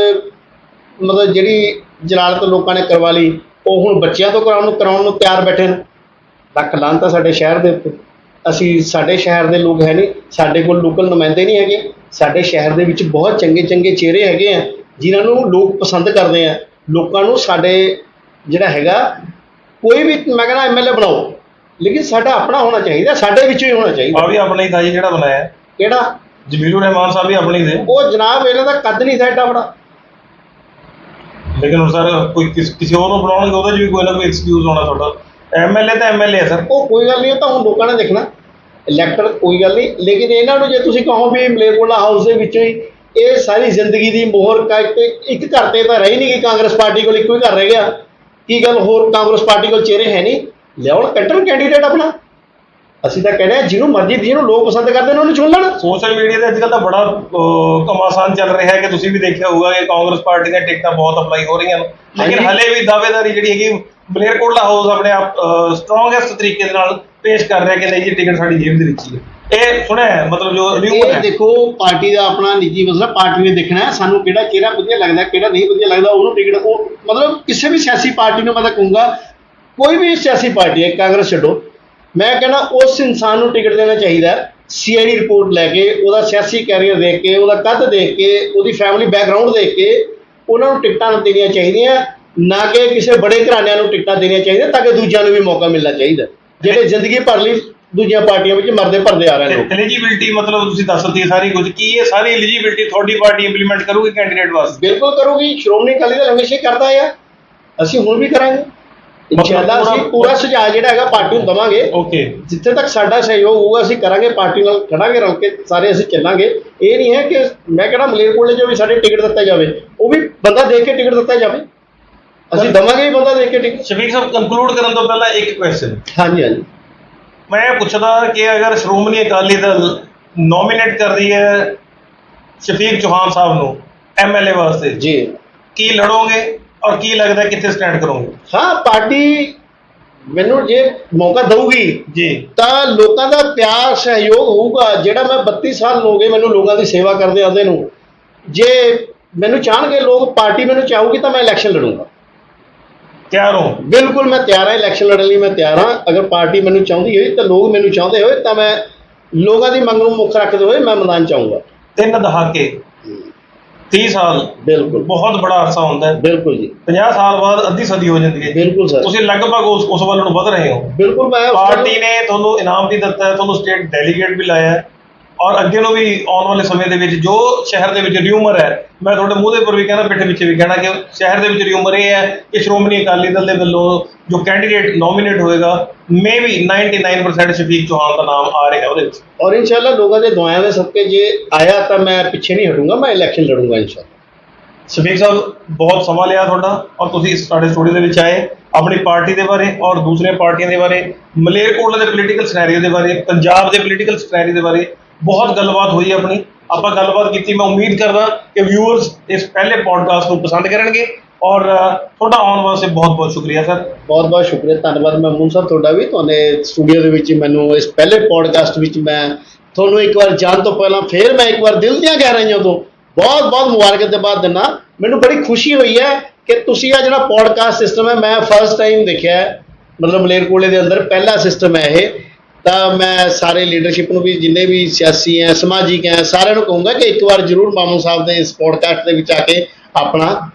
ਮਤਲਬ ਜਿਹੜੀ ਜਲਾਲਤ ਲੋਕਾਂ ਨੇ ਕਰਵਾ ਲਈ ਉਹ ਹੁਣ ਬੱਚਿਆਂ ਤੋਂ ਕਰਾਉਣ ਨੂੰ ਕਰਾਉਣ ਨੂੰ ਤਿਆਰ ਬੈਠੇ ਨੇ ਲੱਖ ਲਾਂਤਾ ਸਾਡੇ ਸ਼ਹਿਰ ਦੇ ਉੱਤੇ। ਅਸੀਂ ਸਾਡੇ ਸ਼ਹਿਰ ਦੇ ਲੋਕ ਹੈ ਨਹੀਂ ਸਾਡੇ ਕੋਲ ਲੋਕਲ ਨੁਮਾਇੰਦੇ ਨਹੀਂ ਹੈਗੇ। ਸਾਡੇ ਸ਼ਹਿਰ ਦੇ ਵਿੱਚ ਬਹੁਤ ਚੰਗੇ ਚੰਗੇ ਚਿਹਰੇ ਹੈਗੇ ਆ ਜਿਨ੍ਹਾਂ ਨੂੰ ਲੋਕ ਪਸੰਦ ਕਰਦੇ ਆ। ਲੋਕਾਂ ਨੂੰ ਸਾਡੇ ਜਿਹੜਾ ਹੈਗਾ ਕੋਈ ਵੀ ਮੈਂ ਕਹਿੰਦਾ ਐਮਐਲਏ ਬਣਾਓ ਲੇਕਿਨ ਸਾਡਾ ਆਪਣਾ ਹੋਣਾ ਚਾਹੀਦਾ ਸਾਡੇ ਵਿੱਚੋਂ ਹੀ ਹੋਣਾ ਆ ਚਾਹੀਦਾ ਵੀ ਆਪਣਾ ਹੀ ਥਾ ਜੀ ਜਿਹੜਾ ਬਣਾਇਆ। ਕਿਹੜਾ? ਜਮੀਲੁਰ ਰਹਿਮਾਨ ਸਾਹਿਬ ਵੀ ਆਪਣੇ ਹੀ ਥੇ ਉਹ ਜਨਾਬ ਇਹਨਾਂ ਦਾ ਕੱਦ ਨਹੀਂ ਸਾਡਾ ਬੜਾ ਲੇਕਿਨ ਹੁਣ ਸਰ ਕੋਈ ਕਿਸ- ਹੋਰ ਨੂੰ ਬਣਾਉਣਗੇ ਉਹਦੇ ਵੀ ਕੋਈ ਨਾ ਕੋਈ ਐਕਸਕਿਊਜ਼ ਹੋਣਾ ਤੁਹਾਡਾ। ਐਮਐਲਏ ਤਾਂ ਐਮਐਲਏ ਹੈ ਸਰ। ਉਹ ਕੋਈ ਗੱਲ ਨਹੀਂ, ਉਹ ਤਾਂ ਹੁਣ ਲੋਕਾਂ ਨੇ ਦੇਖਣਾ। ਇਲੈਕਟਰ ਕੋਈ ਗੱਲ ਨਹੀਂ, ਲੇਕਿਨ ਇਹਨਾਂ ਨੂੰ ਜੇ ਤੁਸੀਂ ਕਹੋ ਵੀ ਮਲੇਰਕੋਟਲਾ ਹਾਊਸ ਦੇ ਵਿੱਚੋਂ ਹੀ ਇਹ ਸਾਰੀ ਜ਼ਿੰਦਗੀ ਦੀ ਮੋਹਰ ਕਰਕੇ ਇੱਕ ਘਰ ਤੇ ਤਾਂ ਰਹੀ ਨਹੀਂ ਕਿ ਕਾਂਗਰਸ ਪਾਰਟੀ ਕੋਲ, ਇੱਕੋ ਹੀ ਘਰ ਰਹਿ ਗਿਆ। ਕੀ ਗੱਲ ਹੋਰ ਕਾਂਗਰਸ ਪਾਰਟੀ ਕੋਲ ਚਿਹਰੇ ਹੈ ਨਹੀਂ ਲਿਆਉਣ ਕੰਟਰ ਕੈਂਡੀਡੇਟ ਆਪਣਾ। ਅਸੀਂ ਤਾਂ ਕਹਿੰਦੇ ਆ ਜਿਹਨੂੰ ਮਰਜ਼ੀ ਜਿਹਨੂੰ ਲੋਕ ਪਸੰਦ ਕਰਦੇ ਨੇ ਉਹਨੂੰ ਚੁਣ ਲੈਣ। ਸੋਸ਼ਲ ਮੀਡੀਆ ਤੇ ਅੱਜਕੱਲ ਤਾਂ ਬੜਾ ਅਹ, ਘਮਾਸਾਨ ਚੱਲ ਰਿਹਾ ਹੈ ਕਿ ਤੁਸੀਂ ਵੀ ਦੇਖਿਆ ਹੋਊਗਾ ਕਿ ਕਾਂਗਰਸ ਪਾਰਟੀ ਦੀਆਂ ਟਿਕਟਾਂ ਬਹੁਤ ਅਪਲਾਈ ਹੋ ਰਹੀਆਂ ਨੇ। ਲੇਕਿਨ। ਹਲੇ ਵੀ ਦਾਅਵੇਦਾਰੀ ਜਿਹੜੀ ਹੈਗੀ ਮਲੇਰਕੋਟਲਾ ਹਾਊਸ ਆਪਣੇ ਆਪ ਸਟਰੋਂਗੈਸਟ ਤਰੀਕੇ ਦੇ ਨਾਲ ਪੇਸ਼ ਕਰ ਰਿਹਾ ਕਿ ਨਹੀਂ ਜੀ ਟਿਕਟ ਸਾਡੀ ਜੇਬ ਦੇ ਵਿੱਚ ਹੀ ਹੈ। ਇਹ ਸੁਣਿਆ ਮਤਲਬ ਜੋ ਹੈ। ਦੇਖੋ ਪਾਰਟੀ ਦਾ ਆਪਣਾ ਨਿੱਜੀ ਮਸਲਾ ਪਾਰਟੀ ਨੇ ਦੇਖਣਾ ਹੈ ਸਾਨੂੰ ਕਿਹੜਾ ਚਿਹਰਾ ਵਧੀਆ ਲੱਗਦਾ ਕਿਹੜਾ ਨਹੀਂ ਵਧੀਆ ਲੱਗਦਾ ਉਹਨੂੰ ਟਿਕਟ ਉਹ ਮਤਲਬ ਕਿਸੇ ਵੀ ਸਿਆਸੀ ਪਾਰਟੀ ਨੂੰ ਮੈਂ ਤਾਂ ਕਹੂੰਗਾ ਕੋਈ ਵੀ ਸਿਆਸੀ ਪਾਰਟੀ ਹੈ ਕਾਂਗਰਸ ਛੱਡੋ ਮੈਂ ਕਹਿੰਦਾ ਉਸ ਇਨਸਾਨ ਨੂੰ ਟਿਕਟ ਦੇਣਾ ਚਾਹੀਦਾ ਸੀਆਈਡੀ ਰਿਪੋਰਟ ਲੈ ਕੇ ਉਹਦਾ ਸਿਆਸੀ ਕੈਰੀਅਰ ਦੇਖ ਕੇ ਉਹਦਾ ਕੱਦ ਦੇਖ ਕੇ ਉਹਦੀ ਫੈਮਿਲੀ ਬੈਕਗ੍ਰਾਉਂਡ ਦੇਖ ਕੇ ਉਹਨਾਂ ਨੂੰ ਟਿਕਟਾਂ ਦੇਣੀਆਂ ਚਾਹੀਦੀਆਂ। ਨਾ ਕਿ ਕਿਸੇ ਬੜੇ ਘਰਾਣਿਆਂ ਨੂੰ ਟਿਕਟਾਂ ਦੇਣੀਆਂ ਚਾਹੀਦੀਆਂ ਤਾਂ ਕਿ ਦੂਜਿਆਂ ਨੂੰ ਵੀ ਮੌਕਾ ਮਿਲਣਾ ਚਾਹੀਦਾ। ਜਿਹੜੇ ਜ਼ਿੰਦਗੀ ਭਰ ਲਈ ਦੂਜੀਆਂ ਪਾਰਟੀਆਂ ਵਿੱਚ ਮਰਦੇ ਭਰਦੇ ਆ ਰਹੇ ਨੇ। ਐਲੀਜੀਬਿਲਟੀ ਮਤਲਬ ਤੁਸੀਂ ਦੱਸ ਦਿੱਤੀ ਸਾਰੀ ਕੁਝ। ਕੀ ਇਹ ਸਾਰੀ ਐਲੀਜੀਬਿਲਟੀ ਤੁਹਾਡੀ ਪਾਰਟੀ ਇੰਪਲੀਮੈਂਟ ਕਰੂਗੀ ਕੈਂਡੀਡੇਟ ਵਾਸਤੇ? ਬਿਲਕੁਲ ਕਰੂਗੀ। ਸ਼੍ਰੋਮਣੀ ਅਕਾਲੀ ਦਲ ਹਮੇਸ਼ਾ ਕਰਦਾ ਆ। ਅਸੀਂ ਹੁਣ ਵੀ ਕਰਾਂਗੇ। ਇਨਸ਼ਾਅੱਲਾ ਪੂਰਾ- ਅਸੀਂ ਪੂਰਾ ਸੁਝਾਅ ਜਿਹੜਾ ਹੈਗਾ ਪਾਰਟੀ ਨੂੰ ਦਵਾਂਗੇ। ਓਕੇ। ਜਿੱਥੇ ਤੱਕ ਸਾਡਾ ਸਹਿਯੋਗ ਹੋਊਗਾ ਅਸੀਂ ਕਰਾਂਗੇ ਪਾਰਟੀ ਨਾਲ ਖੜਾਂਗੇ ਰਲ ਕੇ ਸਾਰੇ ਅਸੀਂ ਚੱਲਾਂਗੇ। ਇਹ ਨਹੀਂ ਹੈ ਕਿ ਮੈਂ ਕਿਹੜਾ ਮਲੇਰਕੋਟਲੇ ਜੋ ਵੀ ਸਾਡੇ ਟਿਕਟ ਦਿੱਤਾ ਜਾਵੇ। ਉਹ ਵੀ ਬੰਦਾ ਦੇਖ ਕੇ ਟਿਕਟ ਦਿੱਤਾ ਜਾਵੇ। ਅਸੀਂ ਦਵਾਂਗੇ ਹੀ ਬੰਦਾ ਦੇਖ ਕੇ ਟਿਕਟ। ਸ਼ਫੀਕ ਸਾਹਿਬ ਕੰਕਲੂਡ ਕਰਨ ਤੋਂ ਪਹਿਲਾਂ ਇੱਕ ਕੁਐਸਚਨ ਹਾਂਜੀ ਹਾਂਜੀ। ਮੈਂ ਪੁੱਛਦਾ ਕਿ ਅਗਰ ਸ਼੍ਰੋਮਣੀ ਅਕਾਲੀ ਦਲ ਨੋਮੀਨੇਟ ਕਰਦੀ ਹੈ ਸ਼ਫੀਕ ਚੌਹਾਨ ਸਾਹਿਬ ਨੂੰ ਐਮਐਲਏ ਵਾਸਤੇ ਜੀ। ਕੀ ਲੜੋਗੇ? ਔਰ ਕੀ ਲੱਗਦਾ ਕਿੱਥੇ ਸਟੈਂਡ ਕਰੋਗੇ? ਹਾਂ ਪਾਰਟੀ ਮੈਨੂੰ ਜੇ ਮੌਕਾ ਦਊਗੀ ਜੀ। ਤਾਂ ਲੋਕਾਂ ਦਾ ਪਿਆਰ ਸਹਿਯੋਗ ਹੋਊਗਾ। ਜਿਹੜਾ ਮੈਂ 32 ਸਾਲ ਹੋ ਗਏ ਮੈਨੂੰ ਲੋਕਾਂ ਦੀ ਸੇਵਾ ਕਰਦੇ ਆਉਂਦੇ ਨੂੰ ਜੇ ਮੈਨੂੰ ਚਾਹਣਗੇ ਲੋਕ ਪਾਰਟੀ ਮੈਨੂੰ ਚਾਹੂਗੀ ਤਾਂ ਮੈਂ ਇਲੈਕਸ਼ਨ ਲੜੂੰਗਾ। ਤਿਆਰ ਹੋ। ਬਿਲਕੁਲ ਮੈਂ ਤਿਆਰ ਹਾਂ ਇਲੈਕਸ਼ਨ ਲੜਨ ਲਈ ਮੈਂ ਤਿਆਰ ਹਾਂ। ਅਗਰ ਪਾਰਟੀ ਮੈਨੂੰ ਚਾਹੁੰਦੀ ਹੋਈ ਤਾਂ ਲੋਕ ਮੈਨੂੰ ਚਾਹੁੰਦੇ ਹੋਏ ਤਾਂ ਮੈਂ ਲੋਕਾਂ ਦੀ ਮੰਗ ਨੂੰ ਮੁੱਖ ਰੱਖਦੇ ਹੋਏ ਮੈਂ ਮੈਦਾਨ ਚਾਹੂੰਗਾ ਤਿੰਨ ਦਹਾਕੇ 30 ਸਾਲ। ਬਿਲਕੁਲ। ਬਹੁਤ ਬੜਾ ਅਰਸਾ ਹੁੰਦਾ ਹੈ। ਬਿਲਕੁਲ ਜੀ। 50 ਸਾਲ ਬਾਅਦ ਅੱਧੀ ਸਦੀ ਹੋ ਜਾਂਦੀ ਹੈ ਬਿਲਕੁਲ ਸਰ। ਤੁਸੀਂ ਲਗਭਗ ਉਸ ਉਸ ਵੱਲ ਨੂੰ ਵਧ ਰਹੇ ਹੋ। ਬਿਲਕੁਲ ਮੈਂ ਪਾਰਟੀ ਨੇ ਤੁਹਾਨੂੰ ਇਨਾਮ ਵੀ ਦਿੱਤਾ ਹੈ ਤੁਹਾਨੂੰ ਸਟੇਟ ਡੈਲੀਗੇਟ ਵੀ ਲਾਇਆ ਹੈ। ਔਰ ਅੱਗੇ ਨੂੰ ਵੀ ਆਉਣ ਵਾਲੇ ਸਮੇਂ ਦੇ ਵਿੱਚ ਜੋ ਸ਼ਹਿਰ ਦੇ ਵਿੱਚ ਰਿਊਮਰ ਹੈ ਮੈਂ ਤੁਹਾਡੇ ਮੂੰਹ ਦੇ ਉੱਪਰ ਵੀ ਕਹਿਣਾ ਪਿੱਠੇ ਪਿੱਛੇ ਵੀ ਕਹਿਣਾ ਕਿ ਸ਼ਹਿਰ ਦੇ ਵਿੱਚ ਰਿਊਮਰ ਇਹ ਹੈ ਕਿ ਸ਼੍ਰੋਮਣੀ ਅਕਾਲੀ ਦਲ ਦੇ ਵੱਲੋਂ ਜੋ ਕੈਂਡੀਡੇਟ ਨੋਮੀਨੇਟ ਹੋਏਗਾ ਮੇ ਵੀ 99% ਸ਼ਫੀਕ ਚੌਹਾਨ ਦਾ ਨਾਮ ਆ ਰਿਹਾ ਉਹਦੇ ਵਿੱਚ। ਔਰ ਇਨਸ਼ਾਅੱਲਾ ਲੋਕਾਂ ਦੇ ਦੁਆਵਾਂ ਦੇ ਸਦਕੇ ਜੇ ਆਇਆ ਤਾਂ ਮੈਂ ਪਿੱਛੇ ਨਹੀਂ ਹਟੂੰਗਾ ਮੈਂ ਇਲੈਕਸ਼ਨ ਲੜੂੰਗਾ ਇਨਸ਼ਾਅੱਲਾ। ਸ਼ਫੀਕ ਸਾਹਿਬ ਬਹੁਤ ਸਮਾਂ ਲਿਆ ਤੁਹਾਡਾ ਔਰ ਤੁਸੀਂ ਇਸ ਸਾਡੇ ਸਟੂਡੀਓ ਦੇ ਵਿੱਚ ਆਏ ਆਪਣੀ ਪਾਰਟੀ ਦੇ ਬਾਰੇ ਔਰ ਦੂਸਰੀਆਂ ਪਾਰਟੀਆਂ ਦੇ ਬਾਰੇ ਮਲੇਰਕੋਟਲਾ ਦੇ ਪੋਲੀਟੀਕਲ ਸਿਨੈਰੀਓ ਦੇ ਬਾਰੇ ਪੰਜਾਬ ਦੇ ਪੋਲੀਟੀਕਲ ਸਿਨੈਰੀਓ ਦੇ ਬਾਰੇ ਬਹੁਤ ਗੱਲਬਾਤ ਹੋਈ ਆਪਣੀ। ਆਪਾਂ ਗੱਲਬਾਤ ਕੀਤੀ, ਮੈਂ ਉਮੀਦ ਕਰਦਾ ਕਿ ਵਿਊਅਰਸ ਇਸ ਪਹਿਲੇ ਪੋਡਕਾਸਟ ਨੂੰ ਪਸੰਦ ਕਰਨਗੇ। ਔਰ ਤੁਹਾਡਾ ਆਉਣ ਵਾਸਤੇ ਬਹੁਤ ਬਹੁਤ ਸ਼ੁਕਰੀਆ, ਸਰ। ਬਹੁਤ ਬਹੁਤ ਸ਼ੁਕਰੀਆ, ਧੰਨਵਾਦ ਮਹਿਮੂਦ ਸਾਹਿਬ ਤੁਹਾਡਾ ਵੀ। ਤੁਹਾਨੇ ਸਟੂਡੀਓ ਦੇ ਵਿੱਚ ਮੈਨੂੰ ਇਸ ਪਹਿਲੇ ਪੋਡਕਾਸਟ ਵਿੱਚ ਮੈਂ ਤੁਹਾਨੂੰ ਇੱਕ ਵਾਰ ਜਾਣ ਤੋਂ ਪਹਿਲਾਂ ਫੇਰ ਮੈਂ ਇੱਕ ਵਾਰ ਦਿਲ ਦੀਆਂ ਗਹਿਰਾਈਆਂ ਤੋਂ ਬਹੁਤ ਬਹੁਤ ਮੁਬਾਰਕ ਦੇ ਬਾਅਦ ਦਿੰਦਾ। ਮੈਨੂੰ ਬੜੀ ਖੁਸ਼ੀ ਹੋਈ ਹੈ ਕਿ ਤੁਸੀਂ ਆ ਜਿਹੜਾ ਪੋਡਕਾਸਟ ਸਿਸਟਮ ਹੈ, ਮੈਂ ਫਰਸਟ ਟਾਈਮ ਦੇਖਿਆ ਮਤਲਬ ਮਲੇਰਕੋਲੇ ਦੇ ਅੰਦਰ ਪਹਿਲਾ ਸਿਸਟਮ ਹੈ ਇਹ। ਤਾਂ ਮੈਂ ਸਾਰੇ ਲੀਡਰਸ਼ਿਪ ਨੂੰ ਵੀ ਜਿੰਨੇ ਵੀ ਸਿਆਸੀ ਹੈ ਸਮਾਜਿਕ ਹੈ ਸਾਰਿਆਂ ਨੂੰ ਕਹੂੰਗਾ ਕਿ ਇੱਕ ਵਾਰ ਜ਼ਰੂਰ ਮਾਮੂ ਸਾਹਿਬ ਦੇ ਇਸ ਪੋਡਕਾਸਟ ਦੇ ਵਿੱਚ ਆ ਕੇ ਆਪਣਾ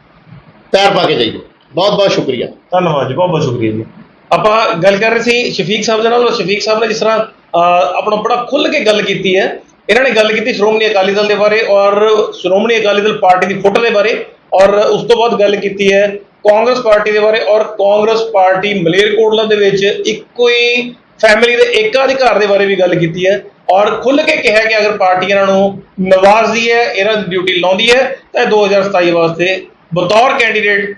ਪੈਰ ਪਾ ਕੇ ਜਾਈਏ। ਬਹੁਤ ਬਹੁਤ ਸ਼ੁਕਰੀਆ। ਧੰਨਵਾਦ ਜੀ ਬਹੁਤ ਬਹੁਤ ਸ਼ੁਕਰੀਆ ਜੀ। ਆਪਾਂ ਗੱਲ ਕਰ ਰਹੇ ਸੀ ਸ਼ਫੀਕ ਸਾਹਿਬ ਦੇ ਨਾਲ ਸ਼ਫੀਕ ਸਾਹਿਬ ਨੇ ਜਿਸ ਤਰ੍ਹਾਂ ਅਹ, ਆਪਣਾ ਬੜਾ ਖੁੱਲ੍ਹ ਕੇ ਗੱਲ ਕੀਤੀ ਹੈ। ਇਹਨਾਂ ਨੇ ਗੱਲ ਕੀਤੀ ਸ਼੍ਰੋਮਣੀ ਅਕਾਲੀ ਦਲ ਦੇ ਬਾਰੇ ਔਰ ਸ਼੍ਰੋਮਣੀ ਅਕਾਲੀ ਦਲ ਪਾਰਟੀ ਦੀ ਫੁੱਟ ਦੇ ਬਾਰੇ ਔਰ ਉਸ ਤੋਂ ਬਾਅਦ ਗੱਲ ਕੀਤੀ ਹੈ ਕਾਂਗਰਸ ਪਾਰਟੀ ਦੇ ਬਾਰੇ ਔਰ ਕਾਂਗਰਸ ਪਾਰਟੀ ਮਲੇਰਕੋਟਲਾ ਦੇ ਵਿੱਚ ਇੱਕੋ ਹੀ ਫੈਮਿਲੀ ਦੇ ਏਕਾਧਿਕਾਰ ਦੇ ਬਾਰੇ ਵੀ ਗੱਲ ਕੀਤੀ ਹੈ ਔਰ ਖੁੱਲ੍ਹ ਕੇ ਕਿਹਾ ਕਿ ਅਗਰ ਪਾਰਟੀ ਇਹਨਾਂ ਨੂੰ ਨਵਾਜ਼ਦੀ ਹੈ, ਇਹਨਾਂ ਦੀ ਡਿਊਟੀ ਲਾਉਂਦੀ ਹੈ, ਤਾਂ ਇਹ 2027 ਵਾਸਤੇ ਬਤੌਰ ਕੈਂਡੀਡੇਟ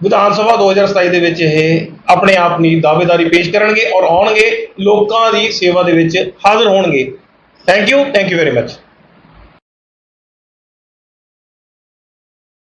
ਵਿਧਾਨ ਸਭਾ 2027 ਦੇ ਵਿੱਚ ਇਹ ਆਪਣੇ ਆਪ ਦੀ ਦਾਅਵੇਦਾਰੀ ਪੇਸ਼ ਕਰਨਗੇ ਔਰ ਆਉਣਗੇ, ਲੋਕਾਂ ਦੀ ਸੇਵਾ ਦੇ ਵਿੱਚ ਹਾਜ਼ਰ ਹੋਣਗੇ। Thank you thank you very much